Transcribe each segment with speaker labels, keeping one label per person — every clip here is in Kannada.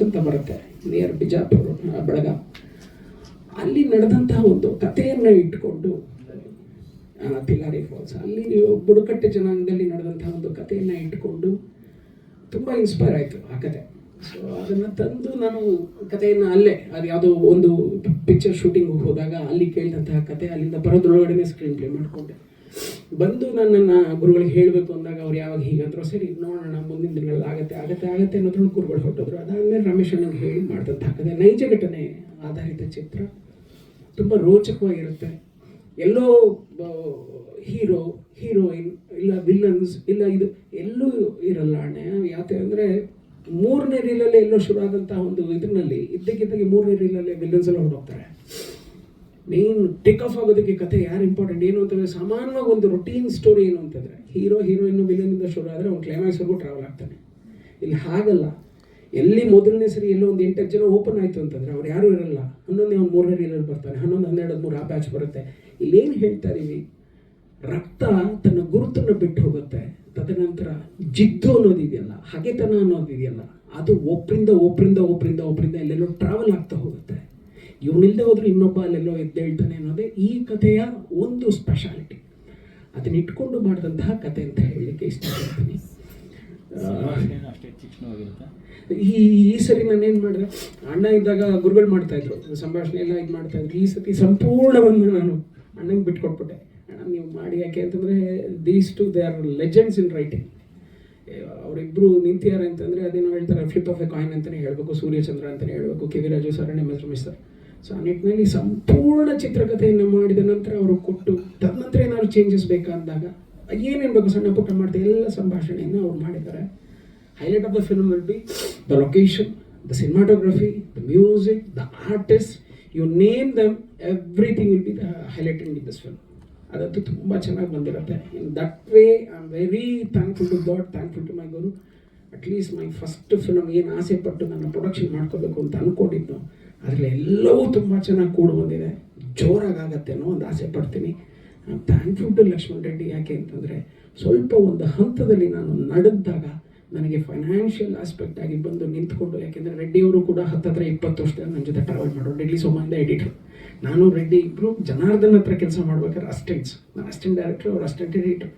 Speaker 1: ಅಂತ ಬರುತ್ತೆ. ನಿಯರ್ ಬಿಜಾಪುರ, ಬೆಳಗ. ಅಲ್ಲಿ ನಡೆದಂತಹ ಒಂದು ಕಥೆಯನ್ನು ಇಟ್ಕೊಂಡು ಪಿಲಾರಿ ಫಾಲ್ಸ್. ಅಲ್ಲಿ ಬುಡಕಟ್ಟು ಜನಾಂಗದಲ್ಲಿ ನಡೆದಂತಹ ಒಂದು ಕಥೆಯನ್ನು ಇಟ್ಕೊಂಡು ತುಂಬ ಇನ್ಸ್ಪೈರ್ ಆಯಿತು ಆ ಕತೆ ಸೊ ಅದನ್ನು ತಂದು ನಾನು ಕಥೆಯನ್ನು ಅಲ್ಲೇ, ಅದು ಯಾವುದೋ ಒಂದು ಪಿಕ್ಚರ್ ಶೂಟಿಂಗ್ ಹೋದಾಗ ಅಲ್ಲಿ ಕೇಳಿದಂತಹ ಕತೆ ಅಲ್ಲಿಂದ ಬರೋದ್ರೊಳಗಡೆ ಸ್ಕ್ರೀನ್ ಪ್ಲೇ ಮಾಡಿಕೊಂಡೆ. ಬಂದು ನನ್ನನ್ನು ನನ್ನ ಗುರುಗಳಿಗೆ ಹೇಳಬೇಕು ಅಂದಾಗ ಅವ್ರು ಯಾವಾಗ ಹೀಗಂದ್ರು, ಸರಿ ನೋಡೋಣ, ಮುಂದಿನ ದಿನಗಳಲ್ಲಿ ಆಗತ್ತೆ ಆಗತ್ತೆ ಆಗತ್ತೆ ಅನ್ನೋದ್ರ ಗುರುಗಳು ಹೊರಟೋದ್ರು. ಅದಾದಮೇಲೆ ರಮೇಶ್ ಅಣ್ಣಂಗೆ ಹೇಳಿ ಮಾಡಿದಂತಹ ಕತೆ ನೈಜ ಘಟನೆ, ಆಧಾರಿತ ಚಿತ್ರ. ತುಂಬ ರೋಚಕವಾಗಿರುತ್ತೆ. ಎಲ್ಲೋ ಹೀರೋ, ಹೀರೋಯಿನ್, ಇಲ್ಲ ವಿಲನ್ಸ್ ಇಲ್ಲ ಇದು ಎಲ್ಲೂ ಇರಲ್ಲ ಅಣ್ಣೆ. ಯಾಕೆ ಅಂದರೆ ಮೂರನೇ ರೀಲಲ್ಲೇ ಎಲ್ಲೋ ಶುರು ಒಂದು ಇದರಲ್ಲಿ, ಇದ್ದಕ್ಕಿದ್ದಾಗೆ ಮೂರನೇ ರೀಲಲ್ಲೇ ವಿಲನ್ಸ್ ಎಲ್ಲ ಹೊರಡೋಗ್ತಾರೆ ಮೇನ್ ಟೇಕ್ ಆಫ್ ಆಗೋದಕ್ಕೆ ಕತೆ ಯಾರು ಇಂಪಾರ್ಟೆಂಟ್ ಏನು ಅಂತಂದರೆ ಸಾಮಾನ್ಯವಾಗಿ ಒಂದು ರೊಟೀನ್ ಸ್ಟೋರಿ ಏನು ಅಂತಂದರೆ ಹೀರೋ ಹೀರೋಯಿನ್ ವಿಲನಿಂದ ಶುರು ಆದರೆ ಅವ್ನು ಕ್ಲೈಮ್ಯಾಕ್ಸ್ವರೆಗೂ ಟ್ರಾವೆಲ್ ಆಗ್ತಾನೆ. ಇಲ್ಲಿ ಹಾಗಲ್ಲ. ಎಲ್ಲಿ ಮೊದಲನೇ ಸರಿ ಎಲ್ಲೋ ಒಂದು ಎಂಟತ್ತು ಜನ ಓಪನ್ ಆಯಿತು ಅಂತಂದರೆ ಅವ್ರು ಯಾರೂ ಇರಲ್ಲ. ಹನ್ನೊಂದನೇ ಒಂದು ಮೂರನೇ ರೀಲಲ್ಲಿ ಬರ್ತಾನೆ. ಹನ್ನೊಂದು, ಹನ್ನೆರಡು ಮೂರು ಆ ಬ್ಯಾಚ್ ಬರುತ್ತೆ. ಇಲ್ಲೇನು ಹೇಳ್ತಾ ಇದ್ದೀವಿ ರಕ್ತ ತನ್ನ ಗುರುತನ್ನು ಬಿಟ್ಟು ಹೋಗುತ್ತೆ. ತದನಂತರ ಜಿದ್ದು ಅನ್ನೋದಿದೆಯಲ್ಲ ಹಗೆತನ ಅನ್ನೋದಿದೆಯಲ್ಲ ಅದು ಒಬ್ಬರಿಂದ ಒಬ್ಬರಿಂದ ಒಬ್ಬರಿಂದ ಒಬ್ಬರಿಂದ ಎಲ್ಲೆಲ್ಲೋ ಟ್ರಾವೆಲ್ ಆಗ್ತಾ ಹೋಗುತ್ತೆ. ಇವನಿಲ್ಲದೆ ಹೋದ್ರೆ ಇನ್ನೊಬ್ಬ ಅಲ್ಲೆಲ್ಲೋ ಎದ್ದೇಳ್ತಾನೆ ಅನ್ನೋದೇ ಈ ಕಥೆಯ ಒಂದು ಸ್ಪೆಷಾಲಿಟಿ ಅದನ್ನ ಇಟ್ಕೊಂಡು ಮಾಡಿದಂತಹ ಕತೆ ಅಂತ ಹೇಳಲಿಕ್ಕೆ ಇಷ್ಟಪಡ್ತೀನಿ.
Speaker 2: ಏನು
Speaker 1: ಈ ಈ ಸರಿ ನಾನೇನು ಮಾಡಿದೆ? ಅಣ್ಣ ಇದ್ದಾಗ ಗುರುಗಳು ಮಾಡ್ತಾ ಇದ್ರು. ಸಂಭಾಷಣೆ ಎಲ್ಲ ಇದು ಮಾಡ್ತಾ ಇದ್ರು. ಈ ಸತಿ ಸಂಪೂರ್ಣವನ್ನು ನಾನು ಅಣ್ಣಂಗೆ ಬಿಟ್ಕೊಟ್ಬಿಟ್ಟೆ. ಅಣ್ಣ ನೀವು ಮಾಡಿ ಯಾಕೆ ಅಂತಂದರೆ these two they are legends in writing ಅವರಿಬ್ಬರು ನಿಂತಿದ್ದಾರೆ ಅಂತಂದರೆ ಅದೇನು ಹೇಳ್ತಾರೆ ಫ್ಲಿಪ್ ಆಫ್ ಎ ಕಾಯಿನ್ ಅಂತಲೇ ಹೇಳಬೇಕು ಸೂರ್ಯಚಂದ್ರ ಅಂತಲೇ ಹೇಳಬೇಕು K V Raju sir M S Ramesh sir so ಆ ನಿಟ್ಟಿನಲ್ಲಿ ಸಂಪೂರ್ಣ ಚಿತ್ರಕಥೆಯನ್ನು ಮಾಡಿದ ನಂತರ ಅವರು ಕೊಟ್ಟು ತದನಂತರ ಏನಾದ್ರು ಚೇಂಜಸ್ ಬೇಕಾದಾಗ ಏನೇನು ಬೇಕು ಸಣ್ಣ ಪುಟ್ಟ ಮಾಡ್ತಾರೆ ಎಲ್ಲ ಸಂಭಾಷಣೆಯನ್ನು ಅವ್ರು ಮಾಡಿದ್ದಾರೆ. Highlight of the film will be the location the cinematography the music the artist you name them everything will be the highlighting with this film ಅದಂತೂ ತುಂಬ ಚೆನ್ನಾಗಿ ಬಂದಿರುತ್ತೆ. In that way I am very thankful to God thankful to my guru at least my first film ಏನು ಆಸೆ ಪಟ್ಟು ನನ್ನ ಪ್ರೊಡಕ್ಷನ್ ಮಾಡ್ಕೋಬೇಕು ಅಂತ ಅಂದ್ಕೊಂಡಿದ್ದು ಅದರಲ್ಲಿ ಎಲ್ಲವೂ ತುಂಬ ಚೆನ್ನಾಗಿ ಕೂಡಿ ಬಂದಿದೆ. ಜೋರಾಗತ್ತೆ ಅನ್ನೋ ಒಂದು ಆಸೆ ಪಡ್ತೀನಿ. ಥ್ಯಾಂಕ್ಫುಲ್ ಟು ಲಕ್ಷ್ಮಣ್ ರೆಡ್ಡಿ ಯಾಕೆ ಅಂತಂದರೆ ಸ್ವಲ್ಪ ಒಂದು ಹಂತದಲ್ಲಿ ನಾನು ನಡೆದಾಗ ನನಗೆ ಫೈನಾನ್ಷಿಯಲ್ ಆಸ್ಪೆಕ್ಟ್ ಆಗಿ ಬಂದು ನಿಂತ್ಕೊಂಡು, ಯಾಕೆಂದರೆ ರೆಡ್ಡಿಯವರು ಕೂಡ ಹತ್ತತ್ರ ಇಪ್ಪತ್ತು ವರ್ಷದ ನನ್ನ ಜೊತೆ ಟ್ರಾವೆಲ್ ಮಾಡೋರು, ಡೆಲ್ಲಿ ಸೋಮಾಯಿಂದ ಎಡಿಟರ್. ನಾನು ರೆಡ್ಡಿ ಇಬ್ಬರು ಜನಾರ್ದನ್ ಹತ್ರ ಕೆಲಸ ಮಾಡ್ಬೇಕಾದ್ರೆ ಅಸ್ಟೆಂಟ್ಸ್ ನಾನು ಅಸ್ಟೆಂಟ್ ಡೈರೆಕ್ಟರ್, ಅವ್ರು ಅಸ್ಟೆಂಟ್ ಎಡಿಟರ್.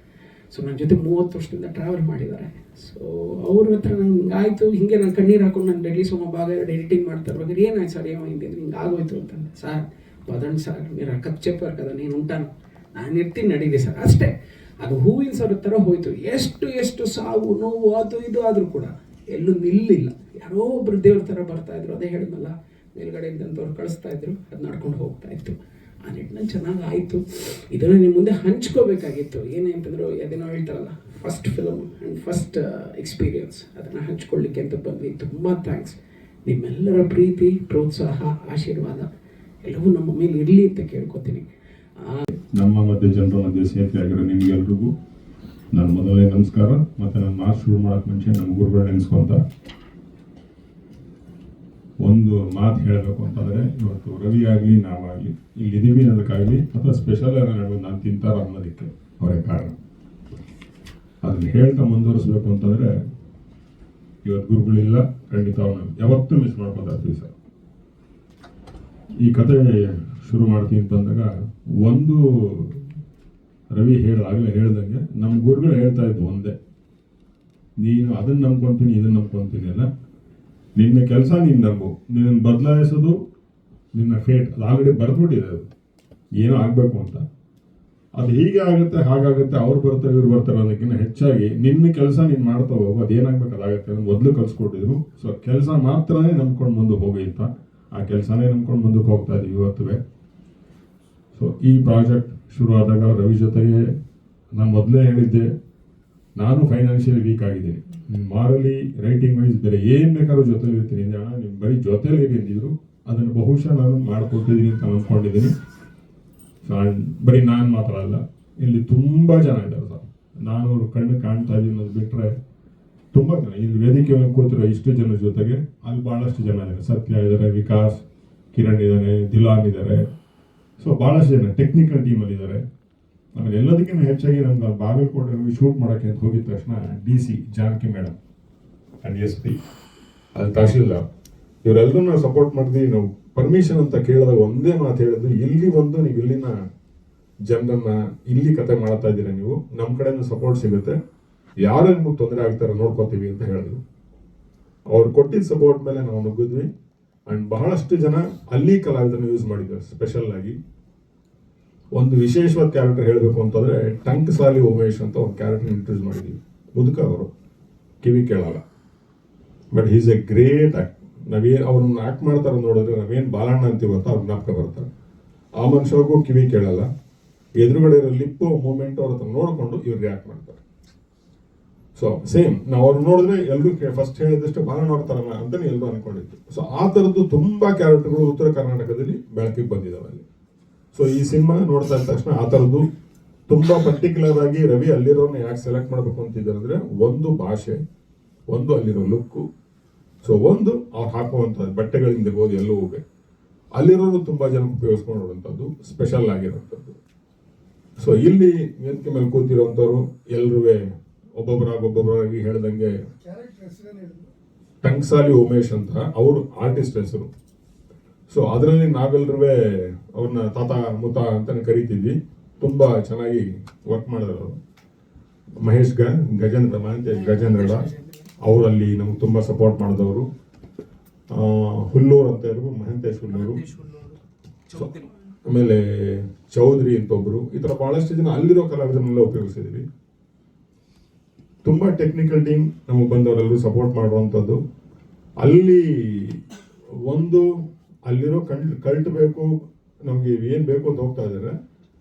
Speaker 1: ಸೊ ನನ್ನ ಜೊತೆ ಮೂವತ್ತು ವರ್ಷದಿಂದ ಟ್ರಾವೆಲ್ ಮಾಡಿದ್ದಾರೆ. ಸೊ ಅವ್ರ ಹತ್ರ ನಂಗೆ ಆಯಿತು, ಹಿಂಗೆ ನಾನು ಕಣ್ಣೀರು ಹಾಕೊಂಡು ನಾನು ಡೆಲ್ಲಿ ಭಾಗ ಎಡಿಟಿಂಗ್ ಮಾಡ್ತಾ ಇರ್ಬೇಕಾದ್ರೆ ಏನಾಯ್ತು ಸರ್, ಏನೋ ಹಿಂಗೆ ಹಿಂಗೆ ಆಗೋಯ್ತು ಅಂತಂದೆ ಸಾರ್ ಬದನ್ ಸಾರ್ ಮೀರಾ ಕಪ್ ಕದ, ನೀನು ಉಂಟಾನು? ನಾನು ಇರ್ತೀನಿ ನಡೀಲಿ ಸರ್, ಅಷ್ಟೇ. ಅದು ಹೂವಿನ ಸರ್ ಥರ ಹೋಯಿತು. ಎಷ್ಟು ಎಷ್ಟು ಸಾವು, ನೋವು, ಅದು, ಇದು ಆದರೂ ಕೂಡ ಎಲ್ಲೂ ನಿಲ್ಲಿಲ್ಲ. ಯಾರೋ ಒಬ್ಬರು ದೇವ್ರ ಥರ ಬರ್ತಾಯಿದ್ರು ಅದೇ ಹೇಳಿದ್ನಲ್ಲ, ಮೇಲ್ಗಡೆಯಿಂದಂತವ್ರು ಕಳಿಸ್ತಾ ಇದ್ರು, ಅದು ನಡ್ಕೊಂಡು ಹೋಗ್ತಾ ಇತ್ತು. ಆ ನಿಟ್ಟಿನಲ್ಲಿ ಚೆನ್ನಾಗಿ ಆಯಿತು. ಇದನ್ನು ನಿಮ್ಮ ಮುಂದೆ ಹಂಚ್ಕೋಬೇಕಾಗಿತ್ತು. ಏನೇ ಅಂತಂದ್ರು ಅದೇನೋ ಹೇಳ್ತಾರಲ್ಲ first film and first experience ಅದನ್ನು ಹಂಚ್ಕೊಳ್ಳಿಕ್ಕೆ ಅಂತ ಬಂದ್ವಿ. ತುಂಬ ಥ್ಯಾಂಕ್ಸ್ ನಿಮ್ಮೆಲ್ಲರ ಪ್ರೀತಿ, ಪ್ರೋತ್ಸಾಹ, ಆಶೀರ್ವಾದ ಎಲ್ಲವೂ ನಮ್ಮ ಮೇಲೆ ಇರಲಿ ಅಂತ ಕೇಳ್ಕೊತೀನಿ.
Speaker 3: ನಮ್ಮ ಮಧ್ಯೆ ಜನರ ಮಧ್ಯೆ ಆಗಿರೋ ನಿಮಗೆಲ್ರಿಗೂ ನನ್ನ ಮೊದಲನೇ ನಮಸ್ಕಾರ. ಮತ್ತು ನನ್ನ ಮಾತು ಶುರು ಮಾಡೋಕ್ಕೆ ಮುಂಚೆ ನಮ್ಮ ಗುರುಗಳು ನೆನೆಸ್ಕೊಂತ ಒಂದು ಮಾತು ಹೇಳಬೇಕು ಅಂತಂದ್ರೆ, ಇವತ್ತು ರವಿ ಆಗಲಿ ನಾವಾಗಲಿ ಇಲ್ಲಿ ಇದೀವಿ ಅನ್ನೋದಕ್ಕಾಗಲಿ ಅಥವಾ ಸ್ಪೆಷಲ್ ಏನಾದ್ರು ನಾನು ತಿಂತಾರ ಅನ್ನೋದಕ್ಕೆ ಅವರೇ ಕಾರಣ. ಅದನ್ನ ಹೇಳ್ತಾ ಮುಂದುವರಿಸ್ಬೇಕು ಅಂತಂದ್ರೆ, ಇವತ್ತು ಗುರುಗಳಿಲ್ಲ ಖಂಡಿತ ಅವನು ಯಾವತ್ತೂ ಮಿಸ್ ಮಾಡ್ಕೊತಾ ಇರ್ತೀವಿ ಸರ್. ಈ ಕತೆ ಶುರು ಮಾಡ್ತೀನಿ ಅಂತಂದಾಗ, ಒಂದು ರವಿ ಹೇಳ ಆಗಲೇ ಹೇಳ್ದಂಗೆ ನಮ್ಮ ಗುರುಗಳು ಹೇಳ್ತಾ ಇದ್ದು ಒಂದೇ. ನೀನು ಅದನ್ನ ನಂಬ್ಕೊಂತೀನಿ, ಇದನ್ನ ನಂಬ್ಕೊಂತೀನಿ ಅಲ್ಲ. ನಿನ್ನ ಕೆಲಸ ನೀನು ನಂಬು. ನಿನ್ನ ಬದಲಾಯಿಸೋದು ನಿನ್ನ ಫೇಟ್ ಅದು ಆಲ್ರೆಡಿ ಬರೆದ್ಬಿಟ್ಟಿದೆ ಅದು. ಏನೋ ಆಗಬೇಕು ಅಂತ. ಅದು ಹೀಗೆ ಆಗುತ್ತೆ, ಹಾಗಾಗುತ್ತೆ, ಅವ್ರು ಬರ್ತಾರೆ, ಇವ್ರು ಬರ್ತಾರೆ ಅನ್ನೋದಕ್ಕಿಂತ ಹೆಚ್ಚಾಗಿ ನಿನ್ನ ಕೆಲಸ ನೀನು ಮಾಡ್ತಾ ಹೋಗು. ಅದೇನಾಗಬೇಕು ಅದಾಗುತ್ತೆ ಅಂತ ಮೊದಲು ಕಲ್ಸ್ಕೊಟ್ಟಿದ್ರು. ಸೊ ಕೆಲಸ ಮಾತ್ರನೇ ನಂಬ್ಕೊಂಡು ಮುಂದೆ ಹೋಗಿ ಅಂತ. ಆ ಕೆಲಸನೇ ನಂಬ್ಕೊಂಡು ಮುಂದಕ್ಕೆ ಹೋಗ್ತಾ ಇದ್ದೀವಿ ಇವತ್ತುವೆ. ಸೊ ಈ ಪ್ರಾಜೆಕ್ಟ್ ಶುರು ಆದಾಗ ರವಿ ಜೊತೆಗೆ ನಾನು ಮೊದಲೇ ಹೇಳಿದ್ದೆ. ನಾನು ಫೈನಾನ್ಷಿಯಲಿ ವೀಕ್ ಆಗಿದ್ದೀನಿ. ಮಾರಲಿ ರೈಟಿಂಗ್ ವೈಸ್ ಬೇರೆ ಏನು ಬೇಕಾದ್ರೂ ಜೊತೆಲಿ ಇರ್ತೀನಿ. ಅಂದರೆ ಅಣ್ಣ ನಿಮ್ಮ ಬರೀ ಜೊತೆಲಿ ಇರಿ ಅಂದಿದ್ರು, ಅದನ್ನು ಬಹುಶಃ ನಾನು ಮಾಡಿಕೊಟ್ಟಿದ್ದೀನಿ ಅಂತ ಅಂದ್ಕೊಂಡಿದ್ದೀನಿ ಬರೀ ನಾನು ಮಾತ್ರ ಅಲ್ಲ, ಇಲ್ಲಿ ತುಂಬ ಜನ ಇದ್ದಾರೆ ಸರ್. ನಾನು ಅವರು ಕಣ್ಣು ಕಾಣ್ತಾ ಇದ್ದೀನಿ ಅದು ಬಿಟ್ಟರೆ ತುಂಬ ಜನ. ಇಲ್ಲಿ ವೇದಿಕೆ ಮೇಲೆ ಕೂತಿರೋ ಇಷ್ಟು ಜನ ಜೊತೆಗೆ ಅಲ್ಲಿ ಭಾಳಷ್ಟು ಜನ ಇದ್ದಾರೆ. ಸತ್ಯ ಇದ್ದಾರೆ, ವಿಕಾಸ್, ಕಿರಣ್ ಇದ್ದಾರೆ, ದಿಲಾನ್ ಇದ್ದಾರೆ. ಸೊ ಭಾಳಷ್ಟು ಜನ ಟೆಕ್ನಿಕಲ್ ಟೀಮಲ್ಲಿ ಇದ್ದಾರೆ. ಆಮೇಲೆ ಎಲ್ಲದಕ್ಕಿಂತ ಹೆಚ್ಚಾಗಿ ನಮ್ಗೆ ಬಾಗಲಕೋಟೆ ಶೂಟ್ ಮಾಡೋಕ್ಕೆ ಅಂತ ಹೋಗಿದ ತಕ್ಷಣ D C Janaki madam and S P. ಅಲ್ಲಿ ತಹಶೀಲ್ದಾರ್. ಇವರೆಲ್ಲರೂ ನಾವು ಸಪೋರ್ಟ್ ಮಾಡಿದ್ವಿ ನಾವು ಪರ್ಮಿಷನ್ ಅಂತ ಕೇಳಿದಾಗ ಒಂದೇ ಮಾತು ಹೇಳಿದ್ರು ಇಲ್ಲಿ ಬಂದು ನೀವು ಇಲ್ಲಿನ ಜನರನ್ನ ಇಲ್ಲಿ ಕತೆ ಮಾಡ್ತಾ ಇದ್ದೀರಾ ನೀವು ನಮ್ಮ ಕಡೆಯಿಂದ ಸಪೋರ್ಟ್ ಸಿಗುತ್ತೆ. ಯಾರು ನಿಮಗೆ ತೊಂದರೆ ಆಗ್ತಾರೆ ನೋಡ್ಕೋತೀವಿ ಅಂತ ಹೇಳಿದ್ರು. ಅವ್ರು ಕೊಟ್ಟಿದ್ದ ಸಪೋರ್ಟ್ ಮೇಲೆ ನಾವು ನುಗ್ಗಿದ್ವಿ. ಅಂಡ್ ಬಹಳಷ್ಟು ಜನ ಅಲ್ಲಿ ಕಲಾವಿದರನ್ನು ಯೂಸ್ ಮಾಡಿದ್ದಾರೆ ಸ್ಪೆಷಲ್ ಆಗಿ. ಒಂದು ವಿಶೇಷವಾದ ಕ್ಯಾರೆಕ್ಟರ್ ಹೇಳಬೇಕು ಅಂತಂದ್ರೆ ಟಂಕ್ ಸಾಲಿ ಉಮೇಶ್ ಅಂತ ಒಂದು ಕ್ಯಾರೆಕ್ಟರ್ ಇಂಟ್ರೊಡ್ಯೂಸ್ ಮಾಡಿದ್ವಿ. ಮುದುಕ ಅವರು, ಕಿವಿ ಕೇಳಲ್ಲ. But is a great act ನಾವೇನು ಅವ್ರನ್ನ ಆ್ಯಕ್ಟ್ ಮಾಡ್ತಾರೆ ನೋಡಿದ್ರೆ ನಾವೇನು ಬಾಲಣ್ಣ ಅಂತೀವಿ ಅಂತ ಅವ್ರ ಜ್ಞಾಪಕ ಬರ್ತಾರೆ ಆ ಮನುಷ್ಯರಿಗೂ ಕಿವಿ ಕೇಳಲ್ಲ. ಎದುರುಗಡೆ ಇರೋ ಲಿಪ್ಪು ಮೂಮೆಂಟ್ ಅವ್ರ ಹತ್ರ ನೋಡಿಕೊಂಡು ಇವ್ರು ರಿಯಾಕ್ಟ್ ಮಾಡ್ತಾರೆ. ಸೊ ಸೇಮ್ ನಾವು ಅವ್ರು ನೋಡಿದ್ರೆ ಎಲ್ಲರೂ ಫಸ್ಟ್ ಹೇಳಿದಷ್ಟು ಬಾಲಣ್ಣ ಅವ್ರ ಅಂತಲೇ ಎಲ್ಲರೂ ಅನ್ಕೊಂಡಿತ್ತು ಸೊ ಆ ಥರದ್ದು ತುಂಬಾ ಕ್ಯಾರೆಕ್ಟರ್ಗಳು ಉತ್ತರ ಕರ್ನಾಟಕದಲ್ಲಿ ಬೆಳಕಿಗೆ ಬಂದಿದ್ದಾವೆ ಅಲ್ಲಿ. ಸೊ ಈ ಸಿನಿಮಾ ನೋಡ್ತಾ ಇದ್ದ ತಕ್ಷಣ ಆ ಥರದ್ದು ತುಂಬಾ ಪರ್ಟಿಕ್ಯುಲರ್ ಆಗಿ ರವಿ ಅಲ್ಲಿರೋರ್ನ ಯಾಕೆ ಸೆಲೆಕ್ಟ್ ಮಾಡಬೇಕು ಅಂತಿದ್ದಾರೆ ಅಂದರೆ ಒಂದು ಭಾಷೆ ಒಂದು ಅಲ್ಲಿರೋ ಲುಕ್ಕು ಸೊ ಒಂದು ಅವ್ರು ಹಾಕುವಂಥ ಬಟ್ಟೆಗಳಿಂದ ಹೋಗಿ ಎಲ್ಲೂ ಹೋಗ್ಬೇಕು ಅಲ್ಲಿರೋರು ತುಂಬಾ ಜನ ಉಪಯೋಗಿಸ್ಕೊಂಡಿರುವಂಥದ್ದು ಸ್ಪೆಷಲ್ ಆಗಿರೋಂಥದ್ದು ಸೊ ಇಲ್ಲಿ ವೇದಿಕೆ ಮೇಲೆ ಕೂತಿರುವಂಥವ್ರು ಎಲ್ಲರೂ ಒಬ್ಬೊಬ್ಬರಾಗಿ ಒಬ್ಬೊಬ್ಬರಾಗಿ ಹೇಳ್ದಂಗೆ ಟಂಕ್ಸಾಲಿ ಉಮೇಶ್ ಅಂತ ಅವರು ಆರ್ಟಿಸ್ಟ್ ಹೆಸರು. ಸೊ ಅದರಲ್ಲಿ ನಾವೆಲ್ಲರೂ ಅವ್ರನ್ನ ತಾತ, ಮುತ ಅಂತಾನೆ ಕರಿತಿದ್ವಿ. ತುಂಬಾ ಚೆನ್ನಾಗಿ ವರ್ಕ್ ಮಾಡಿದ್ರು ಮಹೇಶ್ ಗ, ಗಜೇಂದ್ರ ಗಜೇಂದ್ರ ಅವರಲ್ಲಿ ನಮ್ಗೆ ತುಂಬಾ ಸಪೋರ್ಟ್ ಮಾಡಿದವರು. ಹುಲ್ಲೂರು ಅಂತ ಇದ್ರು ಮಹಂತೇಶ್ ಹುಲ್ಲೂರು. ಆಮೇಲೆ ಚೌಧರಿ ಅಂತ ಒಬ್ರು. ಈ ಥರ ಬಹಳಷ್ಟು ಜನ ಅಲ್ಲಿರೋ ಕಲಾವಿದರನ್ನೆಲ್ಲ ಉಪಯೋಗಿಸಿದ್ವಿ. ತುಂಬಾ ಟೆಕ್ನಿಕಲ್ ಟೀಮ್ ನಮಗೆ ಬಂದವರೆಲ್ಲರೂ ಸಪೋರ್ಟ್ ಮಾಡುವಂಥದ್ದು ಅಲ್ಲಿ ಒಂದು ಅಲ್ಲಿರೋ ಕಂಡ್, ಕಲ್ಟ್ ಬೇಕು, ನಮ್ಗೆ ಏನು ಬೇಕು ಅಂತ ಹೋಗ್ತಾ ಇದ್ದಾರೆ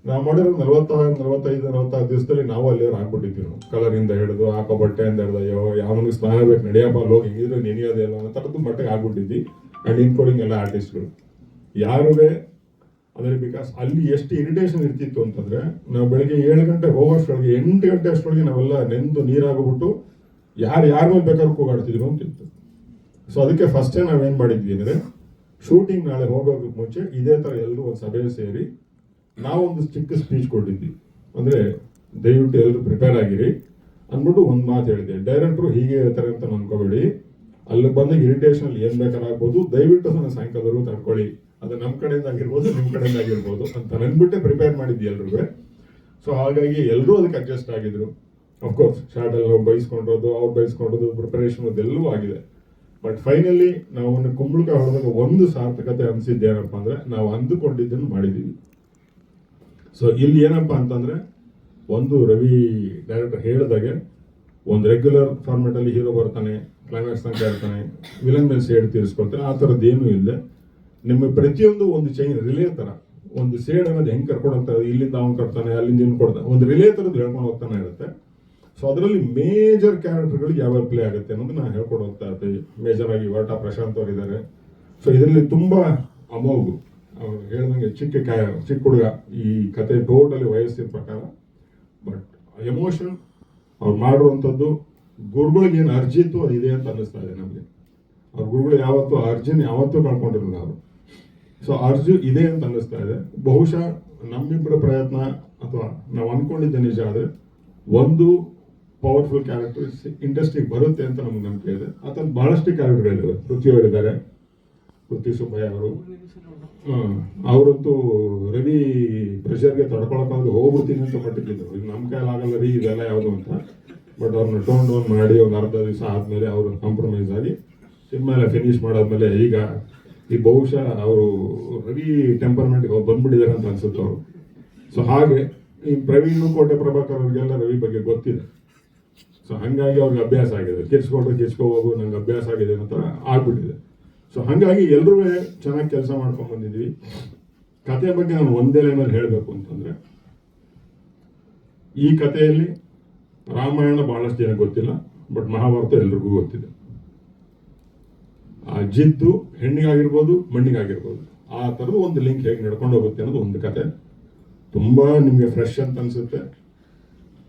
Speaker 3: ನಾವು ಮಾಡಿರೋ ನಲವತ್ತ ನಲವತ್ತೈದು, ನಲವತ್ತಾರು ದಿವಸದಲ್ಲಿ ನಾವು ಅಲ್ಲಿ ಹಾಕ್ಬಿಟ್ಟಿದ್ದೀವಿ ನಾವು. ಕಲರಿಂದ ಹಿಡಿದು, ಹಾಕೋ ಬಟ್ಟೆಯಿಂದ ಹಿಡಿದು, ಅಯ್ಯೋ, ಯಾವನಿಗೆ ಸ್ನಾನ ಬೇಕು, ನಡೆಯಪ್ಪ, ಅಲ್ಲಿ ಹೋಗಿ ಹೆಂಗಿದ್ರೆ ನೆನೆಯೋದೇ ಇಲ್ಲ ಅನ್ನೋ ಥರದ್ದು ಮಟ್ಟಿಗೆ ಆಗ್ಬಿಟ್ಟಿದ್ವಿ. ಅಂಡ್ ಇನ್ಕ್ಲೂಡಿಂಗ್ ಎಲ್ಲ ಆರ್ಟಿಸ್ಟ್ಗಳು ಯಾರುವೇ ಅಂದ್ರೆ ಬಿಕಾಸ್ ಅಲ್ಲಿ ಎಷ್ಟು ಇರಿಟೇಷನ್ ಇರ್ತಿತ್ತು ಅಂತಂದ್ರೆ, ನಾವು ಬೆಳಗ್ಗೆ ಏಳು ಗಂಟೆ ಹೋಗೋಷ್ಟೊಳಗೆ ಎಂಟು ಗಂಟೆ ಅಷ್ಟೊಳಗೆ ನಾವೆಲ್ಲ ನೆಂದು ನೀರಾಗ್ಬಿಟ್ಟು ಯಾರು, ಯಾರ ಮೇಲೆ ಬೇಕಾದ್ರೂ ಕೂಗಾಡ್ತಿದ್ರು ಅಂತಿತ್ತು ಸೊ ಅದಕ್ಕೆ ಫಸ್ಟೇ ನಾವೇನು ಮಾಡಿದ್ವಿ ಅಂದ್ರೆ ಶೂಟಿಂಗ್ ನಾಳೆ ಹೋಗೋದಕ್ಕೆ ಮುಂಚೆ ಇದೇ ತರ ಎಲ್ಲರೂ ಒಂದು ಸಭೆ ಸೇರಿ ನಾವೊಂದು ಚಿಕ್ಕ ಸ್ಪೀಚ್ ಕೊಟ್ಟಿದ್ವಿ. ಅಂದ್ರೆ ದಯವಿಟ್ಟು ಎಲ್ಲರೂ ಪ್ರಿಪೇರ್ ಆಗಿರಿ. ಅಂದ್ಬಿಟ್ಟು ಒಂದು ಮಾತು ಹೇಳಿದೆ. ಡೈರೆಕ್ಟ್ರು ಹೀಗೆ ಹೇಳ್ತಾರೆ ಅಂತ ಅನ್ಕೋಬೇಡಿ ಅಲ್ಲಿ ಬಂದಾಗ ಇರಿಟೇಷನ್ ಅಲ್ಲಿ ಏನ್ ಬೇಕಾದ್ರೂ ಆಗ್ಬೋದು. ದಯವಿಟ್ಟು ಸಹ ಸಾಯಂಕಾಲದವರೆಗೂ ತಡ್ಕೊಳ್ಳಿ. ಅದು ನಮ್ಮ ಕಡೆಯಿಂದ ಆಗಿರ್ಬೋದು ನಿಮ್ಮ ಕಡೆಯಿಂದ ಆಗಿರ್ಬೋದು ಅಂತ ಅಂದ್ಬಿಟ್ಟೆ ಪ್ರಿಪೇರ್ ಮಾಡಿದ್ವಿ ಎಲ್ರಿಗೂ ಸೊ ಹಾಗಾಗಿ ಎಲ್ಲರೂ ಅದಕ್ಕೆ ಅಡ್ಜಸ್ಟ್ ಆಗಿದ್ರು. ಅಫ್ಕೋರ್ಸ್ ಶಾರ್ಟ್ ಅಲ್ಲಿ ನಾವು ಬೈಸ್ಕೊಂಡಿರೋದು ಅವ್ರು ಬೈಸ್ಕೊಂಡಿರೋದು ಪ್ರಿಪರೇಷನ್ ಅದೆಲ್ಲವೂ ಆಗಿದೆ. ಬಟ್ ಫೈನಲಿ ನಾವು ಕುಂಬಳಕಾಯಿ ಹೊಡೆದಾಗ ಒಂದು ಸಾರ್ಥಕತೆ ಅನಿಸಿದ್ದು ಏನಪ್ಪ ಅಂದ್ರೆ ನಾವು ಅಂದುಕೊಂಡಿದ್ದನ್ನು ಮಾಡಿದ್ದೀವಿ. ಸೊ ಇಲ್ಲಿ ಏನಪ್ಪಾ ಅಂತಂದ್ರೆ, ಒಂದು ರವಿ ಡೈರೆಕ್ಟರ್ ಹೇಳಿದಾಗೆ ಒಂದು ರೆಗ್ಯುಲರ್ ಫಾರ್ಮೆಟಲ್ಲಿ ಹೀರೋ ಬರ್ತಾನೆ ಕ್ಲೈಮ್ಯಾಕ್ಸ್ ತನಕ ಇರ್ತಾನೆ ವಿಲನ್ ಮೇಲೆ ಸೇಡ್ ತೀರಿಸ್ಕೊಳ್ತಾನೆ, ಆ ಥರದ್ದು ಏನೂ ಇಲ್ಲದೆ ನಿಮ್ಮ ಪ್ರತಿಯೊಂದು ಒಂದು ಚೈನ್ ರಿಲೇ ತರ, ಒಂದು ಸೇಡ್ ಅನ್ನೋದು ಹೆಂಗೆ ಕರ್ಕೊಂಡು ಹೋಗ್ತಾರೆ ಇಲ್ಲಿಂದ ಅವ್ನು ಕಟ್ತಾನೆ, ಅಲ್ಲಿಂದ ಇನ್ನು ಕೊಡ್ತಾನೆ, ಒಂದು ರಿಲೇ ಥರದ್ದು ಹೇಳ್ಕೊಂಡು ಹೋಗ್ತಾನೆ ಇರುತ್ತೆ. ಸೊ ಅದರಲ್ಲಿ ಮೇಜರ್ ಕ್ಯಾರೆಕ್ಟರ್ಗಳಿಗೆ ಯಾವ್ಯಾವ ಪ್ಲೇ ಆಗುತ್ತೆ ಅನ್ನೋದು ನಾನು ಹೇಳ್ಕೊಂಡು ಹೋಗ್ತಾ ಇರ್ತೀವಿ ಮೇಜರ್ ಆಗಿ ವಾಟ ಪ್ರಶಾಂತ್ ಅವರು ಇದ್ದಾರೆ ಸೊ ಇದರಲ್ಲಿ ತುಂಬಾ ಅಮೋಘು, ಅವ್ರು ಹೇಳ್ದಂಗೆ ಚಿಕ್ಕ ಕ್ಯಾ ಚಿಕ್ಕ ಹುಡುಗ. ಈ ಕತೆ ಟೋಟಲಿ ವಯಸ್ಸಿನ ಪ್ರಕಾರ ಬಟ್ ಎಮೋಷನ್ ಅವ್ರು ಮಾಡಿರುವಂಥದ್ದು, ಗುರುಗಳಿಗೆ ಏನು ಅರ್ಜಿ ಇತ್ತು, ಅದು ಇದೆ ಅಂತ ಅನ್ನಿಸ್ತಾ ಇದೆ ನಮಗೆ. ಅವ್ರ ಗುರುಗಳು ಯಾವತ್ತೂ ಅರ್ಜಿನ ಯಾವತ್ತೂ ಕಳ್ಕೊಂಡಿರಲಿಲ್ಲ ಅವರು. ಸೊ ಅರ್ಜು ಇದೆ ಅಂತ ಅನ್ನಿಸ್ತಾ ಇದೆ. ಬಹುಶಃ ನಮ್ಮಿಬ್ಬರ ಪ್ರಯತ್ನ, ಅಥವಾ ನಾವು ಅಂದ್ಕೊಂಡಿದ್ದೆ ನಿಜ ಆದರೆ, ಒಂದು ಪವರ್ಫುಲ್ ಕ್ಯಾರೆಕ್ಟರ್ ಇಂಡಸ್ಟ್ರಿಗೆ ಬರುತ್ತೆ ಅಂತ ನಮ್ಗೆ ನಂಬಿಕೆ ಇದೆ. ಆತನ ಬಹಳಷ್ಟು ಕ್ಯಾರೆಕ್ಟರ್ಗಳಿವೆ ಪೃಥ್ವಿ ಅವರಿದ್ದಾರೆ ಪೃಥ್ವಿ ಸುಬ್ಬಯ್ಯ ಅವರು. ಅವರಂತೂ ರವಿ ಪ್ರೆಷರ್ಗೆ ತಡ್ಕೊಳಕ್ಕಾಗದು ಹೋಗ್ಬಿಡ್ತೀನಿ ಅಂತ ಪಟ್ಟಿದ್ದರು ಈಗ ನಮ್ಮ ಆಗಲ್ಲ ರೀ ಇದೆಲ್ಲ ಯಾವುದು ಅಂತ. ಬಟ್ ಅವ್ರನ್ನ ಟೋನ್ ಡೌನ್ ಮಾಡಿ ಒಂದು ಅರ್ಧ ದಿವಸ ಆದಮೇಲೆ ಅವರು ಕಾಂಪ್ರಮೈಸ್ ಆಗಿ ಸಿನಿಮಾ ಫಿನಿಶ್ ಮಾಡಾದ್ಮೇಲೆ ಈಗ ಈ ಬಹುಶಃ ಅವರು ರವಿ ಟೆಂಪರ್ಮೆಂಟ್ಗೆ ಅವ್ರು ಬಂದ್ಬಿಟ್ಟಿದ್ದಾರೆ ಅಂತ ಅನ್ಸುತ್ತೆ ಅವರು. ಸೊ ಹಾಗೆ ಈ ಪ್ರವೀಣ್ ಕೋಟೆ ಪ್ರಭಾಕರ್ ಅವ್ರಿಗೆಲ್ಲ ರವಿ ಬಗ್ಗೆ ಗೊತ್ತಿದೆ. ಸೊ ಹಂಗಾಗಿ ಅವ್ರಿಗೆ ಅಭ್ಯಾಸ ಆಗಿದೆ. ಕೆರ್ಸ್ಕೊಂಡ್ರೆ ಕಿರ್ಚ್ಕೊ ಹೋಗು ನಂಗೆ ಅಭ್ಯಾಸ ಆಗಿದೆ ಅಂತ ಆಗ್ಬಿಟ್ಟಿದೆ. ಸೊ ಹಂಗಾಗಿ ಎಲ್ಲರೂ ಚೆನ್ನಾಗಿ ಕೆಲಸ ಮಾಡ್ಕೊಂಡು ಬಂದಿದ್ವಿ. ಕತೆ ಬಗ್ಗೆ ನಾನು ಒಂದೇ ಲೈನಲ್ಲಿ ಹೇಳಬೇಕು ಅಂತಂದ್ರೆ, ಈ ಕಥೆಯಲ್ಲಿ ರಾಮಾಯಣ ಬಹಳಷ್ಟು ಜನಕ್ಕೆ ಗೊತ್ತಿಲ್ಲ, ಬಟ್ ಮಹಾಭಾರತ ಎಲ್ರಿಗೂ ಗೊತ್ತಿದೆ. ಆ ಜಿದ್ದು ಹೆಣ್ಣಿಗಾಗಿರ್ಬೋದು, ಮಣ್ಣಿಗಾಗಿರ್ಬೋದು, ಆ ಥರದ್ದು ಒಂದು ಲಿಂಕ್ ಹೇಗೆ ನಡ್ಕೊಂಡು ಹೋಗುತ್ತೆ ಅನ್ನೋದು ಒಂದು ಕತೆ. ತುಂಬ ನಿಮಗೆ ಫ್ರೆಶ್ ಅಂತ ಅನಿಸುತ್ತೆ.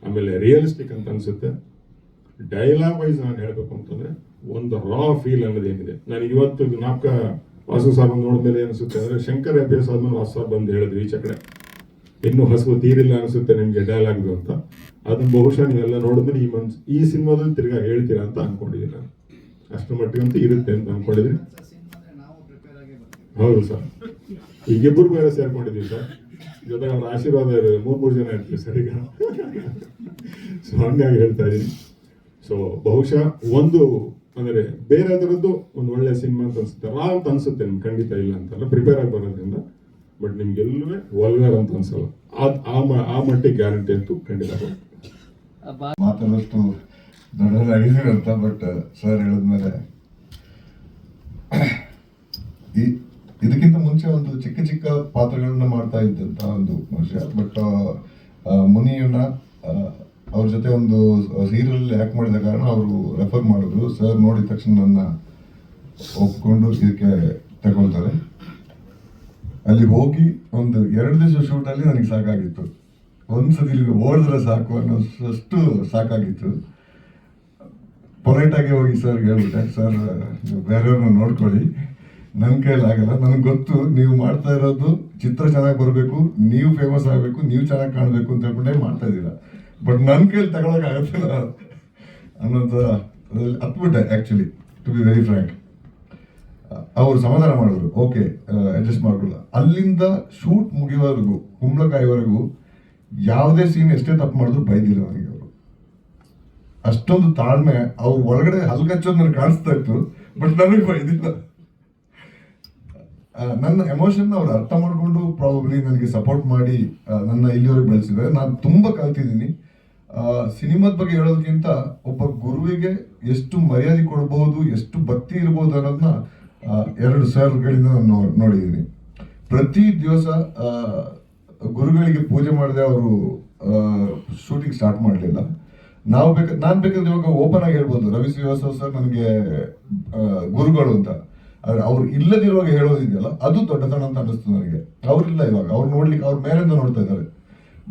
Speaker 3: ಆಮೇಲೆ ರಿಯಲಿಸ್ಟಿಕ್ ಅಂತ ಅನ್ಸುತ್ತೆ. ಡೈಲಾಗ್ ವೈಸ್ ನಾನು ಹೇಳಬೇಕು ಅಂತಂದ್ರೆ, ಒಂದು ರಾ ಫೀಲ್ ಅನ್ನೋದು ಏನಿದೆ. ನನಗೆ ಇವತ್ತು ಜ್ಞಾಪಕ ವಾಸು ಸರ್ ನೋಡಿದ್ಮೇಲೆ ಅನಿಸುತ್ತೆ ಅಂದ್ರೆ, ಶಂಕರ್ ಅಭ್ಯಾಸ ಆದ್ಮೇಲೆ ವಾಸು ಬಂದು ಹೇಳಿದ್ರು ಈ ಕಡೆ ಇನ್ನು ಹಸುವು ತೀರಿಲ್ಲ ಅನಿಸುತ್ತೆ ನಿಮಗೆ ಡೈಲಾಗ್ದು ಅಂತ. ಅದನ್ನ ಬಹುಶಃ ನೀವೆಲ್ಲ ನೋಡಿದ್ರೆ ಈ ಮನ್ಸ್, ಈ ಸಿನಿಮಾದಲ್ಲಿ ತಿರ್ಗಾ ಹೇಳ್ತೀರಾ ಅಂತ ಅನ್ಕೊಂಡಿದ್ದೀನಿ ನಾನು. ಅಷ್ಟು ಅಂತ ಇರುತ್ತೆ ಅಂತ ಅನ್ಕೊಂಡಿದ್ದೀನಿ ಹೌದು ಸರ್. ಈಗಿಬ್ಬರು ಬೇರೆ ಸೇರ್ಕೊಂಡಿದ್ದೀವಿ ಸರ್. ಜೊತೆಗೆ ಅವ್ರ ಆಶೀರ್ವಾದ ಇರೋದು ಮೂರು ಮೂರು ಜನ ಇರ್ತೀವಿ ಸರ್ ಈಗ. ಸೊ ಹಂಗಾಗಿ ಹೇಳ್ತಾ ಇದ್ದೀನಿ ಸೊ ಬಹುಶಃ ಒಂದು ಅಂದರೆ ಬೇರೆದರದ್ದು ಒಂದು ಒಳ್ಳೆ ಸಿನಿಮಾ ಅಂತ ಅನ್ಸುತ್ತೆ. ರಾ ಅಂತ ಅನ್ಸುತ್ತೆ ನಿಮ್ಗೆ ಖಂಡಿತ ಇಲ್ಲ ಅಂತಲ್ಲ. ಪ್ರಿಪೇರ್ ಆಗಿ ಬರೋದ್ರಿಂದ. ಬಟ್ ನಿಮ್ಗೆಲ್ಲೂ ವಲ್ಗರ್ ಅಂತ ಅನ್ಸಲ್ಲ. ಅದ್ ಆ ಮ- ಆ ಮಟ್ಟಿಗೆ ಗ್ಯಾರಂಟಿ ಅಂತೂ ಖಂಡಿತ.
Speaker 4: ಮಾತಾಡೋಷ್ಟು ದೊಡ್ಡದಾಗಿದ್ದೀವಿ ಅಂತ ಬಟ್ ಸರ್ ಹೇಳಿದ್ಮೇಲೆ ಈ ಇದಕ್ಕಿಂತ ಮುಂಚೆ ಒಂದು ಚಿಕ್ಕ ಚಿಕ್ಕ ಪಾತ್ರಗಳನ್ನ ಮಾಡ್ತಾ ಇದ್ದಂತ ಒಂದು ಮನುಷ್ಯ. ಬಟ್ ಮುನಿಯನ್ನ ಅವ್ರ ಜೊತೆ ಒಂದು ಸೀರಿಯಲ್ ಆ್ಯಕ್ಟ್ ಮಾಡಿದ ಕಾರಣ ಅವರು ರೆಫರ್ ಮಾಡಿದ್ರು. ಸರ್ ನೋಡಿದ ತಕ್ಷಣ ನನ್ನ ಒಪ್ಕೊಂಡು ಸೀರೆ ತಗೊಳ್ತಾರೆ. ಅಲ್ಲಿ ಹೋಗಿ ಒಂದು ಎರಡು ದಿವಸ ಶೂಟಲ್ಲಿ ನನಗೆ ಸಾಕಾಗಿತ್ತು. ಒಂದ್ಸತಿ ಓಡಿದ್ರೆ ಸಾಕು ಅನ್ನೋಷ್ಟು ಸಾಕಾಗಿತ್ತು. ಪೊಲೈಟಾಗಿ ಹೋಗಿ ಸರ್ ಹೇಳ್ಬಿಟ್ಟೆ ಸರ್ ನೀವು ಬೇರೆಯವ್ರನ್ನ ನೋಡ್ಕೊಳ್ಳಿ. ನನ್ನ ಕೈಯಲ್ಲಿ ಆಗಲ್ಲ. ನನಗೆ ಗೊತ್ತು, ನೀವು ಮಾಡ್ತಾ ಇರೋದು ಚಿತ್ರ ಚೆನ್ನಾಗಿ ಬರಬೇಕು, ನೀವು ಫೇಮಸ್ ಆಗಬೇಕು, ನೀವು ಚೆನ್ನಾಗಿ ಕಾಣಬೇಕು ಅಂತ ಹೇಳ್ಬಿಟ್ಟೆ ಮಾಡ್ತಾ ಇದ್ದೀರಾ ಬಟ್ ನನ್ನ ಕೈಯಲ್ಲಿ ತಗೊಳಕ್ ಆಗತ್ತಿಲ್ಲ ಅನ್ನೋಂಥ ಅದ್ರಲ್ಲಿ ಹತ್ಬಿಟ್ಟೆ actually to be very frank ಅವರು ಸಮಾಧಾನ ಮಾಡಿದ್ರು ಓಕೆ ಅಡ್ಜಸ್ಟ್ ಮಾಡ್ಕೊಳ್ಳ ಅಲ್ಲಿಂದ ಶೂಟ್ ಮುಗಿಯೋವರೆಗೂ ಕುಂಬಳಕಾಯಿವರೆಗೂ ಯಾವುದೇ ಸೀನ್ ಎಷ್ಟೇ ತಪ್ಪು ಮಾಡಿದ್ರು ಬೈದಿಲ್ಲ ನನಗೆ ಅವರು. ಅಷ್ಟೊಂದು ತಾಳ್ಮೆ, ಅವ್ರ ಒಳಗಡೆ ಹಲ್ಗಚ್ಚೋದು ನನಗೆ ಕಾಣಿಸ್ತಾ ಇತ್ತು ಬಟ್ ನನಗೆ ಬೈದಿಲ್ಲ. ನನ್ನ ಎಮೋಷನ್ ಅವ್ರು ಅರ್ಥ ಮಾಡಿಕೊಂಡು ಪ್ರಾಬಬ್ಲಿ ನನಗೆ ಸಪೋರ್ಟ್ ಮಾಡಿ ನನ್ನ ಇಲ್ಲಿವರೆಗೆ ಬೆಳೆಸಿದ್ದಾರೆ. ನಾನು ತುಂಬ ಕಲ್ತಿದ್ದೀನಿ. ಸಿನಿಮಾದ ಬಗ್ಗೆ ಹೇಳೋದಕ್ಕಿಂತ ಒಬ್ಬ ಗುರುವಿಗೆ ಎಷ್ಟು ಮರ್ಯಾದೆ ಕೊಡಬಹುದು ಎಷ್ಟು ಭಕ್ತಿ ಇರ್ಬೋದು ಅನ್ನೋದನ್ನ ಎರಡು ಸರ್ಗಳಿಂದ ನಾನು ನೋಡಿದ್ದೀನಿ. ಪ್ರತಿ ದಿವಸ ಗುರುಗಳಿಗೆ ಪೂಜೆ ಮಾಡದೆ ಅವರು ಶೂಟಿಂಗ್ ಸ್ಟಾರ್ಟ್ ಮಾಡಲಿಲ್ಲ. ನಾವು ಬೇಕ, ನಾನು ಬೇಕಂದ್ರೆ ಇವಾಗ ಓಪನ್ ಆಗಿ ಹೇಳ್ಬೋದು. ರವಿ ಶ್ರೀವಾಸ್ತವ ಸರ್ ನನಗೆ ಗುರುಗಳು ಅಂತ. ಆದ್ರೆ ಅವ್ರು ಇಲ್ಲದಿರುವಾಗ ಹೇಳೋದಿದೆಯಲ್ಲ, ಅದು ದೊಡ್ಡತನ ಅಂತ ಅನ್ನಿಸ್ತು ನನಗೆ. ಅವ್ರಿಲ್ಲ ಇವಾಗ. ಅವ್ರು ನೋಡ್ಲಿಕ್ಕೆ, ಅವ್ರ ಮೇಲಿಂದ ನೋಡ್ತಾ ಇದ್ದಾರೆ.